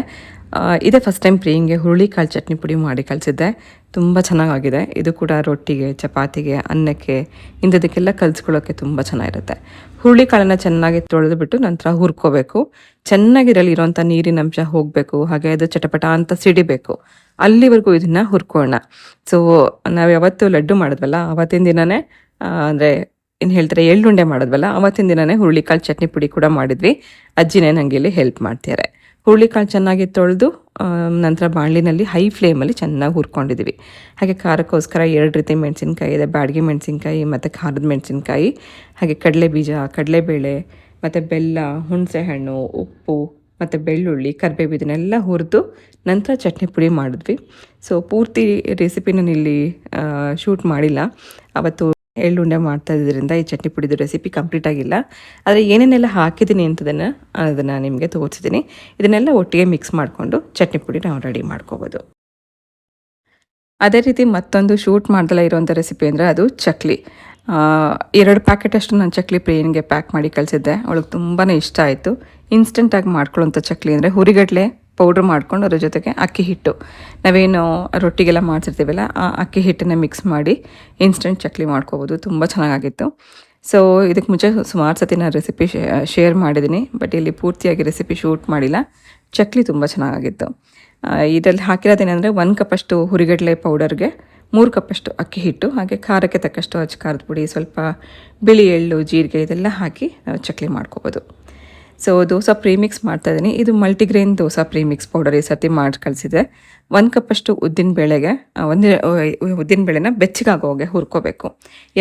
Speaker 2: ಇದೇ ಫಸ್ಟ್ ಟೈಮ್ ಪ್ರಿಯಂಗೆ ಹುರುಳಿಕಾಳು ಚಟ್ನಿ ಪುಡಿ ಮಾಡಿ ಕಲಿಸಿದ್ದೆ ತುಂಬ ಚೆನ್ನಾಗಾಗಿದೆ. ಇದು ಕೂಡ ರೊಟ್ಟಿಗೆ, ಚಪಾತಿಗೆ, ಅನ್ನಕ್ಕೆ, ಇಂಥದಕ್ಕೆಲ್ಲ ಕಲಿಸ್ಕೊಳ್ಳೋಕ್ಕೆ ತುಂಬ ಚೆನ್ನಾಗಿರುತ್ತೆ. ಹುರುಳಿಕಾಳನ್ನು ಚೆನ್ನಾಗಿ ತೊಳೆದು ಬಿಟ್ಟು ನಂತರ ಹುರ್ಕೋಬೇಕು. ಚೆನ್ನಾಗಿರಲಿ ನೀರಿನಂಶ ಹೋಗಬೇಕು. ಹಾಗೆ ಅದು ಚಟಪಟ ಅಂತ ಸಿಡಿಬೇಕು. ಅಲ್ಲಿವರೆಗೂ ಇದನ್ನು ಹುರ್ಕೋಣ ಸೊ ನಾವು ಯಾವತ್ತು ಲಡ್ಡು ಮಾಡಿದ್ವಲ್ಲ ಅವತ್ತಿನ ದಿನವೇ ಅಂದರೆ ಏನು ಹೇಳ್ತಾರೆ ಎಳ್ಳುಂಡೆ ಮಾಡಿದ್ವಲ್ಲ ಅವತ್ತಿನ ದಿನವೇ ಹುರುಳಿಕಾಳು ಚಟ್ನಿ ಪುಡಿ ಕೂಡ ಮಾಡಿದ್ವಿ. ಅಜ್ಜಿನೇ ನನಗೆ ಇಲ್ಲಿ ಹೆಲ್ಪ್ ಮಾಡ್ತಾರೆ ಹುರುಳಿಕಾಳು ಚೆನ್ನಾಗಿ ತೊಳೆದು ನಂತರ ಬಾಣಲಿನಲ್ಲಿ ಹೈ ಫ್ಲೇಮಲ್ಲಿ ಚೆನ್ನಾಗಿ ಹುರ್ಕೊಂಡಿದ್ದೀವಿ ಹಾಗೆ ಖಾರಕ್ಕೋಸ್ಕರ ಎರಡು ರೀತಿ ಮೆಣಸಿನ್ಕಾಯಿ ಇದೆ. ಬ್ಯಾಡಗಿ ಮೆಣಸಿನ್ಕಾಯಿ, ಮತ್ತು ಖಾರದ ಮೆಣಸಿನ್ಕಾಯಿ, ಹಾಗೆ ಕಡಲೆ ಬೀಜ, ಕಡಲೆಬೇಳೆ, ಮತ್ತು ಬೆಲ್ಲ, ಹುಣಸೆಹಣ್ಣು, ಉಪ್ಪು, ಮತ್ತು ಬೆಳ್ಳುಳ್ಳಿ, ಕರಿಬೇವು ಇದನ್ನೆಲ್ಲ ಹುರಿದು ನಂತರ ಚಟ್ನಿ ಪುಡಿ ಮಾಡಿದ್ವಿ. ಸೊ ಪೂರ್ತಿ ರೆಸಿಪಿನ ಇಲ್ಲಿ ಶೂಟ್ ಮಾಡಿಲ್ಲ. ಅವತ್ತು ಎಳ್ಳುಂಡೆ ಮಾಡ್ತಾ ಇದ್ದರಿಂದ ಈ ಚಟ್ನಿ ಪುಡಿದು ರೆಸಿಪಿ ಕಂಪ್ಲೀಟ್ ಆಗಿಲ್ಲ. ಆದರೆ ಏನೇನೆಲ್ಲ ಹಾಕಿದ್ದೀನಿ ಅಂತದನ್ನು, ಅದನ್ನು ನಿಮಗೆ ತೋರಿಸಿದ್ದೀನಿ. ಇದನ್ನೆಲ್ಲ ಒಟ್ಟಿಗೆ ಮಿಕ್ಸ್ ಮಾಡಿಕೊಂಡು ಚಟ್ನಿ ಪುಡಿ ನಾವು ರೆಡಿ ಮಾಡ್ಕೋಬೋದು. ಅದೇ ರೀತಿ ಮತ್ತೊಂದು ಶೂಟ್ ಮಾಡ್ದಲ್ಲ ಇರುವಂಥ ರೆಸಿಪಿ ಅಂದರೆ ಅದು ಚಕ್ಲಿ. ಎರಡು ಪ್ಯಾಕೆಟ್ ಅಷ್ಟು ನಾನು ಚಕ್ಲಿ ಪ್ರೇನ್ಗೆ ಪ್ಯಾಕ್ ಮಾಡಿ ಕಳಿಸಿದ್ದೆ. ಅವಳಿಗೆ ತುಂಬಾ ಇಷ್ಟ ಆಯಿತು. ಇನ್ಸ್ಟೆಂಟಾಗಿ ಮಾಡ್ಕೊಳ್ಳೋಂಥ ಚಕ್ಲಿ ಅಂದರೆ ಹುರಿಗಡಲೆ ಪೌಡ್ರ್ ಮಾಡ್ಕೊಂಡು ಅದ್ರ ಜೊತೆಗೆ ಅಕ್ಕಿ ಹಿಟ್ಟು. ನಾವೇನು ರೊಟ್ಟಿಗೆಲ್ಲ ಮಾಡ್ತಿರ್ತೀವಲ್ಲ ಆ ಅಕ್ಕಿ ಹಿಟ್ಟನ್ನು ಮಿಕ್ಸ್ ಮಾಡಿ ಇನ್ಸ್ಟೆಂಟ್ ಚಕ್ಲಿ ಮಾಡ್ಕೋಬೋದು. ತುಂಬ ಚೆನ್ನಾಗಾಗಿತ್ತು. ಸೊ ಇದಕ್ಕೆ ಮುಂಚೆ ಸುಮಾರು ಸತಿ ನಾನು ರೆಸಿಪಿ ಶೇರ್ ಮಾಡಿದ್ದೀನಿ ಬಟ್ ಇಲ್ಲಿ ಪೂರ್ತಿಯಾಗಿ ರೆಸಿಪಿ ಶೂಟ್ ಮಾಡಿಲ್ಲ. ಚಕ್ಲಿ ತುಂಬ ಚೆನ್ನಾಗಿತ್ತು ಇದರಲ್ಲಿ ಹಾಕಿರೋದೇನೆಂದರೆ ಒಂದು ಕಪ್ಪಷ್ಟು ಹುರಿಗಡಲೆ ಪೌಡರ್ಗೆ ಮೂರು ಕಪ್ಪಷ್ಟು ಅಕ್ಕಿ ಹಿಟ್ಟು, ಹಾಗೆ ಖಾರಕ್ಕೆ ತಕ್ಕಷ್ಟು ಅಚ್ಚ ಖಾರದ ಪುಡಿ, ಸ್ವಲ್ಪ ಬಿಳಿ ಎಳ್ಳು, ಜೀರಿಗೆ ಇದೆಲ್ಲ ಹಾಕಿ ಚಕ್ಲಿ ಮಾಡ್ಕೋಬೋದು. ಸೊ ದೋಸೆ ಪ್ರೀಮಿಕ್ಸ್ ಮಾಡ್ತಾ ಇದ್ದೀನಿ ಇದು ಮಲ್ಟಿಗ್ರೇನ್ ದೋಸೆ ಪ್ರೀಮಿಕ್ಸ್ ಪೌಡರ್ ಈ ಸರ್ತಿ ಮಾಡಿ ಕಳಿಸಿದೆ. ಒಂದು ಕಪ್ಪಷ್ಟು ಉದ್ದಿನ ಬೇಳೆಗೆ ಒಂದು ಉದ್ದಿನ ಬೇಳೆನ ಬೆಚ್ಚಗಾಗೋಗೆ ಹುರ್ಕೋಬೇಕು.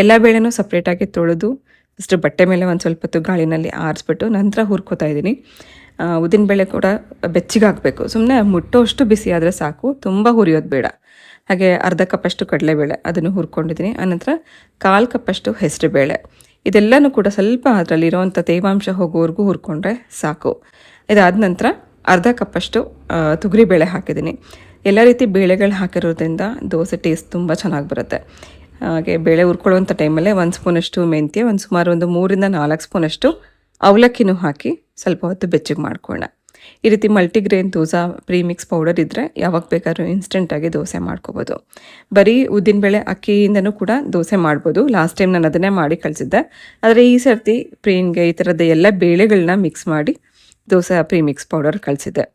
Speaker 2: ಎಲ್ಲ ಬೇಳೆನೂ ಸಪ್ರೇಟಾಗಿ ತೊಳೆದು ಫಸ್ಟ್ ಬಟ್ಟೆ ಮೇಲೆ ಒಂದು ಸ್ವಲ್ಪ ಹೊತ್ತು ಗಾಳಿನಲ್ಲಿ ಆರಿಸ್ಬಿಟ್ಟು ನಂತರ ಹುರ್ಕೋತಾ ಇದ್ದೀನಿ ಉದ್ದಿನ ಬೇಳೆ ಕೂಡ ಬೆಚ್ಚಗಾಗಬೇಕು. ಸುಮ್ಮನೆ ಮುಟ್ಟೋಷ್ಟು ಬಿಸಿ ಆದರೆ ಸಾಕು. ತುಂಬ ಹುರಿಯೋದು ಬೇಡ. ಹಾಗೆ ಅರ್ಧ ಕಪ್ಪಷ್ಟು ಕಡಲೆಬೇಳೆ ಅದನ್ನು ಹುರ್ಕೊಂಡಿದ್ದೀನಿ ಆನಂತರ ಕಾಲು ಕಪ್ಪಷ್ಟು ಹೆಸರುಬೇಳೆ ಇದೆಲ್ಲನೂ ಕೂಡ ಸ್ವಲ್ಪ ಅದರಲ್ಲಿರೋವಂಥ ತೇವಾಂಶ ಹೋಗೋವರೆಗೂ ಹುರ್ಕೊಂಡ್ರೆ ಸಾಕು. ಇದಾದ ನಂತರ ಅರ್ಧ ಕಪ್ಪಷ್ಟು ತೊಗರಿ ಬೇಳೆ ಹಾಕಿದ್ದೀನಿ. ಎಲ್ಲ ರೀತಿ ಬೇಳೆಗಳು ಹಾಕಿರೋದ್ರಿಂದ ದೋಸೆ ಟೇಸ್ಟ್ ತುಂಬ ಚೆನ್ನಾಗಿ ಬರುತ್ತೆ. ಹಾಗೆ ಬೇಳೆ ಹುರ್ಕೊಳ್ಳುವಂಥ ಟೈಮಲ್ಲೇ ಒಂದು ಸ್ಪೂನಷ್ಟು ಮೆಂತ್ಯ, ಒಂದು ಸುಮಾರು ಒಂದು ಮೂರಿಂದ ನಾಲ್ಕು ಸ್ಪೂನಷ್ಟು ಅವಲಕ್ಕಿನೂ ಹಾಕಿ ಸ್ವಲ್ಪ ಹೊತ್ತು ಬೆಚ್ಚಗೆ ಮಾಡ್ಕೊಳ್ಳೋಣ. ಈ ರೀತಿ ಮಲ್ಟಿಗ್ರೇನ್ ದೋಸೆ ಪ್ರೀಮಿಕ್ಸ್ ಪೌಡರ್ ಇದ್ದರೆ ಯಾವಾಗ ಬೇಕಾದ್ರೂ ಇನ್ಸ್ಟೆಂಟಾಗಿ ದೋಸೆ ಮಾಡ್ಕೋಬೋದು. ಬರೀ ಉದ್ದಿನಬೇಳೆ ಅಕ್ಕಿಯಿಂದನೂ ಕೂಡ ದೋಸೆ ಮಾಡ್ಬೋದು. ಲಾಸ್ಟ್ ಟೈಮ್ ನಾನು ಅದನ್ನೇ ಮಾಡಿ ಕಳಿಸಿದ್ದೆ. ಆದರೆ ಈ ಸರ್ತಿ ಪ್ರೀನ್ಗೆ ಈ ಥರದ ಎಲ್ಲ ಬೇಳೆಗಳನ್ನ ಮಿಕ್ಸ್ ಮಾಡಿ ದೋಸೆ ಪ್ರೀಮಿಕ್ಸ್ ಪೌಡರ್ ಕಳಿಸಿದ್ದೆ.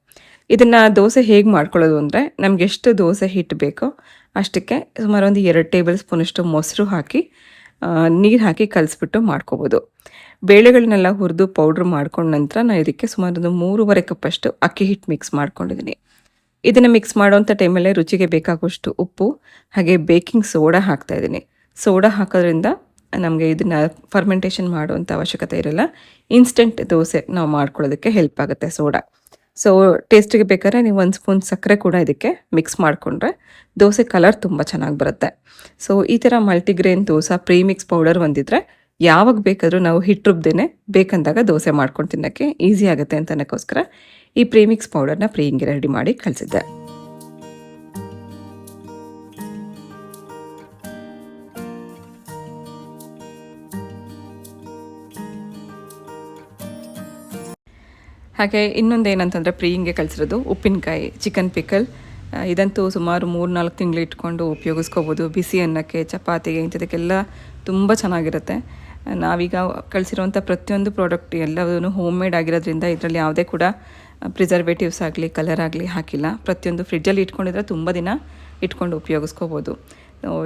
Speaker 2: ಇದನ್ನು ದೋಸೆ ಹೇಗೆ ಮಾಡ್ಕೊಳ್ಳೋದು ಅಂದರೆ ನಮ್ಗೆ ಎಷ್ಟು ದೋಸೆ ಹಿಟ್ಟು ಬೇಕೋ ಅಷ್ಟಕ್ಕೆ ಸುಮಾರು ಒಂದು ಎರಡು ಟೇಬಲ್ ಸ್ಪೂನಷ್ಟು ಮೊಸರು ಹಾಕಿ ನೀರು ಹಾಕಿ ಕಲಿಸ್ಬಿಟ್ಟು ಮಾಡ್ಕೋಬೋದು. ಬೇಳೆಗಳನ್ನೆಲ್ಲ ಹುರಿದು ಪೌಡ್ರ್ ಮಾಡ್ಕೊಂಡ ನಂತರ ನಾನು ಇದಕ್ಕೆ ಸುಮಾರು ಒಂದು ಮೂರುವರೆ ಕಪ್ಪಷ್ಟು ಅಕ್ಕಿ ಹಿಟ್ಟು ಮಿಕ್ಸ್ ಮಾಡ್ಕೊಂಡಿದ್ದೀನಿ ಇದನ್ನು ಮಿಕ್ಸ್ ಮಾಡೋವಂಥ ಟೈಮಲ್ಲೇ ರುಚಿಗೆ ಬೇಕಾಗುವಷ್ಟು ಉಪ್ಪು, ಹಾಗೆ ಬೇಕಿಂಗ್ ಸೋಡಾ ಹಾಕ್ತಾ ಇದ್ದೀನಿ. ಸೋಡಾ ಹಾಕೋದ್ರಿಂದ ನಮಗೆ ಇದನ್ನು ಫರ್ಮೆಂಟೇಷನ್ ಮಾಡುವಂಥ ಅವಶ್ಯಕತೆ ಇರಲ್ಲ. ಇನ್ಸ್ಟೆಂಟ್ ದೋಸೆ ನಾವು ಮಾಡ್ಕೊಳ್ಳೋದಕ್ಕೆ ಹೆಲ್ಪ್ ಆಗುತ್ತೆ ಸೋಡಾ ಸೊ ಟೇಸ್ಟಿಗೆ ಬೇಕಾದ್ರೆ ನೀವು ಒಂದು ಸ್ಪೂನ್ ಸಕ್ಕರೆ ಕೂಡ ಇದಕ್ಕೆ ಮಿಕ್ಸ್ ಮಾಡಿಕೊಂಡ್ರೆ ದೋಸೆ ಕಲರ್ ತುಂಬ ಚೆನ್ನಾಗಿ ಬರುತ್ತೆ. ಸೊ ಈ ಥರ ಮಲ್ಟಿಗ್ರೇನ್ ದೋಸೆ ಪ್ರೀಮಿಕ್ಸ್ ಪೌಡರ್ ಒಂದಿದ್ರೆ ಯಾವಾಗ ಬೇಕಾದರೂ ನಾವು ಹಿಟ್ಟು ಬೇಕಂದಾಗ ದೋಸೆ ಮಾಡ್ಕೊಂಡು ತಿನ್ನೋಕ್ಕೆ ಈಸಿ ಆಗುತ್ತೆ ಅಂತ ಅನ್ನೋಕ್ಕೋಸ್ಕರ ಈ ಪ್ರೀಮಿಕ್ಸ್ ಪೌಡರ್ನ ಪ್ರೀಯಿಂಗೆ ರೆಡಿ ಮಾಡಿ ಕಳಿಸಿದ್ದೆ. ಹಾಗೆ ಇನ್ನೊಂದು ಏನಂತಂದರೆ ಪ್ರೀಯಿಂಗೆ ಕಳಿಸಿರೋದು ಉಪ್ಪಿನಕಾಯಿ ಚಿಕನ್ ಪಿಕಲ್ ಇದಂತೂ ಸುಮಾರು ಮೂರು ನಾಲ್ಕು ತಿಂಗಳು ಇಟ್ಕೊಂಡು ಉಪಯೋಗಿಸ್ಕೋಬೋದು. ಬಿಸಿ ಅನ್ನಕ್ಕೆ, ಚಪಾತಿಗೆ ಇಂಥದಕ್ಕೆಲ್ಲ ತುಂಬ ಚೆನ್ನಾಗಿರುತ್ತೆ. ನಾವೀಗ ಕಳಿಸಿರುವಂಥ ಪ್ರತಿಯೊಂದು ಪ್ರಾಡಕ್ಟ್ ಎಲ್ಲವೂ ಹೋಮ್ ಮೇಡ್ ಆಗಿರೋದ್ರಿಂದ ಇದರಲ್ಲಿ ಯಾವುದೇ ಕೂಡ ಪ್ರಿಸರ್ವೇಟಿವ್ಸ್ ಆಗಲಿ ಕಲರ್ ಆಗಲಿ ಹಾಕಿಲ್ಲ. ಪ್ರತಿಯೊಂದು ಫ್ರಿಡ್ಜಲ್ಲಿ ಇಟ್ಕೊಂಡಿದ್ರೆ ತುಂಬ ದಿನ ಇಟ್ಕೊಂಡು ಉಪಯೋಗಿಸ್ಕೋಬೋದು.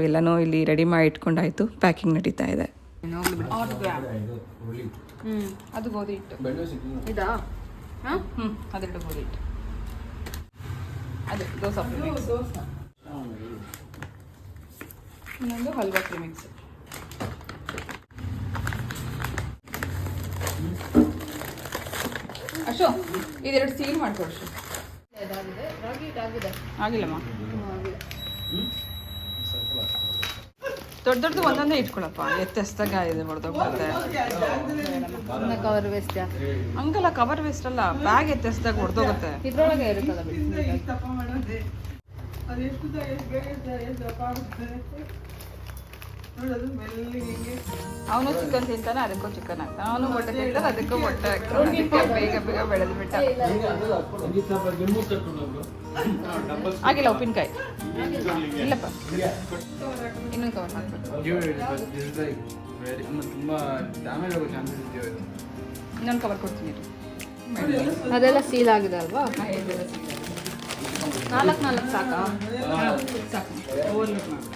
Speaker 2: ಎಲ್ಲನೂ ಇಲ್ಲಿ ರೆಡಿ ಮಾಡಿ ಇಟ್ಕೊಂಡಾಯಿತು. ಪ್ಯಾಕಿಂಗ್ ನಡೀತಾ ಇದೆ.
Speaker 1: ಅದು ಗೋಧಿ ಹಿಟ್ಟು.
Speaker 3: ಇದಾ? ಹಾಂ?
Speaker 1: ಹ್ಞೂ ಅದೆರಡು ಗೋಧಿ ಹಿಟ್ಟು. ಅದೇ ದೋಸೆ ಪ್ರಿಮಿಕ್ಸ್ ಇನ್ನೊಂದು ಹಲ್ವಾ ಪ್ರಿಮಿಕ್ಸ್ ಅಶೋ, ಇದೆರಡು ಸೀಲ್ ಮಾಡ್ಕೊ ಅಶು ಆಗಿಲ್ಲಮ್ಮ. ದೊಡ್ಡ ದೊಡ್ಡದು ಒಂದೊಂದೇ ಇಟ್ಕೊಳಪ್ಪ. ಎತ್ತೆಸ್ದಾಗ ಇದು
Speaker 3: ಇನ್ನ ಕವರ್ ವೇಸ್ಟ್
Speaker 1: ಹಂಗಲ್ಲ ಕವರ್ ವೇಸ್ಟ್ ಅಲ್ಲ. ಬ್ಯಾಗ್ ಎತ್ತೆಸ್ದಾಗ ಹೊಡೆದೋಗುತ್ತೆ.
Speaker 3: ಇದ್ರೊಳಗೆ ಇರುತ್ತಲ್ಲ
Speaker 1: ಅವನು ಚಿಕನ್ ತಿಂತಾನೆ ಅದಕ್ಕೂ ಚಿಕನ್ ಹಾಕ್ತಾನೆ. ಅವನು ಮೊಟ್ಟೆ ತಿಂತಾನೆ ಅದಕ್ಕೂ ಮೊಟ್ಟೆ ಹಾಕ್ತಾನೆ. ಬೇಗ ಬೇಗ ಬೆಳೆದು ಬಿಟ್ಟ ಆಗಿಲ್ಲ ಉಪ್ಪಿನಕಾಯಿ. ಇಲ್ಲಪ್ಪ. ಇನ್ನೊಂದು ಕವರ್ ಇನ್ನೊಂದು ಕವರ್ ಕೊಡ್ತೀನಿ.
Speaker 3: ಅದೆಲ್ಲ ಸೀಲ್ ಆಗಿದೆ ಅಲ್ವಾ? ನಾಲ್ಕು ನಾಲ್ಕು ಸಾಕಾ?
Speaker 1: ಸಾಕು. ಓವರ್ಲೋಡ್ ಮಾಡು.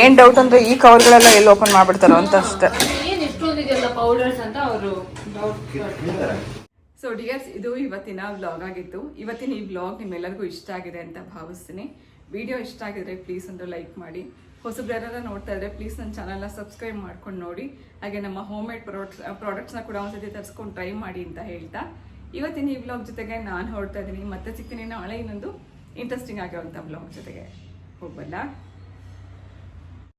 Speaker 1: ಏನ್ ಡೌಟ್ ಅಂದ್ರೆ ಈ ಕವರ್ಗಳೆಲ್ಲ ಎಲ್ಲಿ ಓಪನ್ ಮಾಡ್ಬಿಡ್ತಾರೋ ಅಂತ ಅಷ್ಟೇ.
Speaker 3: ಏನು ಇಷ್ಟೊಂದಿದೆಯಲ್ಲ ಪೌಡರ್ಸ್ ಅಂತ ಅವರು ಡೌಟ್
Speaker 1: ಸೊ ಡಿಯರ್ಸ್ ಇದು ಇವತ್ತಿನ ಬ್ಲಾಗ್ ಆಗಿತ್ತು. ಇವತ್ತಿನ ಈ ಬ್ಲಾಗ್ ನಿಮ್ಮೆಲ್ಲರಿಗೂ ಇಷ್ಟ ಆಗಿದೆ ಅಂತ ಭಾವಿಸ್ತೀನಿ. ವಿಡಿಯೋ ಇಷ್ಟ ಆಗಿದ್ರೆ ಪ್ಲೀಸ್ ಒಂದು ಲೈಕ್ ಮಾಡಿ. ಹೊಸಬ್ರು ಯಾರೆಲ್ಲ ನೋಡ್ತಾ ಇದ್ರೆ ಪ್ಲೀಸ್ ನನ್ನ ಚಾನಲ್ನ ಸಬ್ಸ್ಕ್ರೈಬ್ ಮಾಡ್ಕೊಂಡು ನೋಡಿ. ಹಾಗೆ ನಮ್ಮ ಹೋಮ್ ಮೇಡ್ ಪ್ರಾಡಕ್ಟ್ಸ್ ಪ್ರಾಡಕ್ಟ್ಸ್ನ ಕೂಡ ಒಂದ್ಸತಿ ತರಿಸ್ಕೊಂಡು ಟ್ರೈ ಮಾಡಿ ಅಂತ ಹೇಳ್ತಾ. ಇವತ್ತಿನ ಈ ವ್ಲಾಗ್ ಜೊತೆಗೆ ನಾನು ಹೊರಡ್ತಾ ಇದ್ದೀನಿ. ಮತ್ತೆ ಸಿಗ್ತೀನಿ ನಾಳೆ ಇನ್ನೊಂದು ಇಂಟ್ರೆಸ್ಟಿಂಗ್ ಆಗಿರುವಂಥ ಬ್ಲಾಗ್ ಜೊತೆಗೆ ಹೋಗ್ಬಲ್ಲ.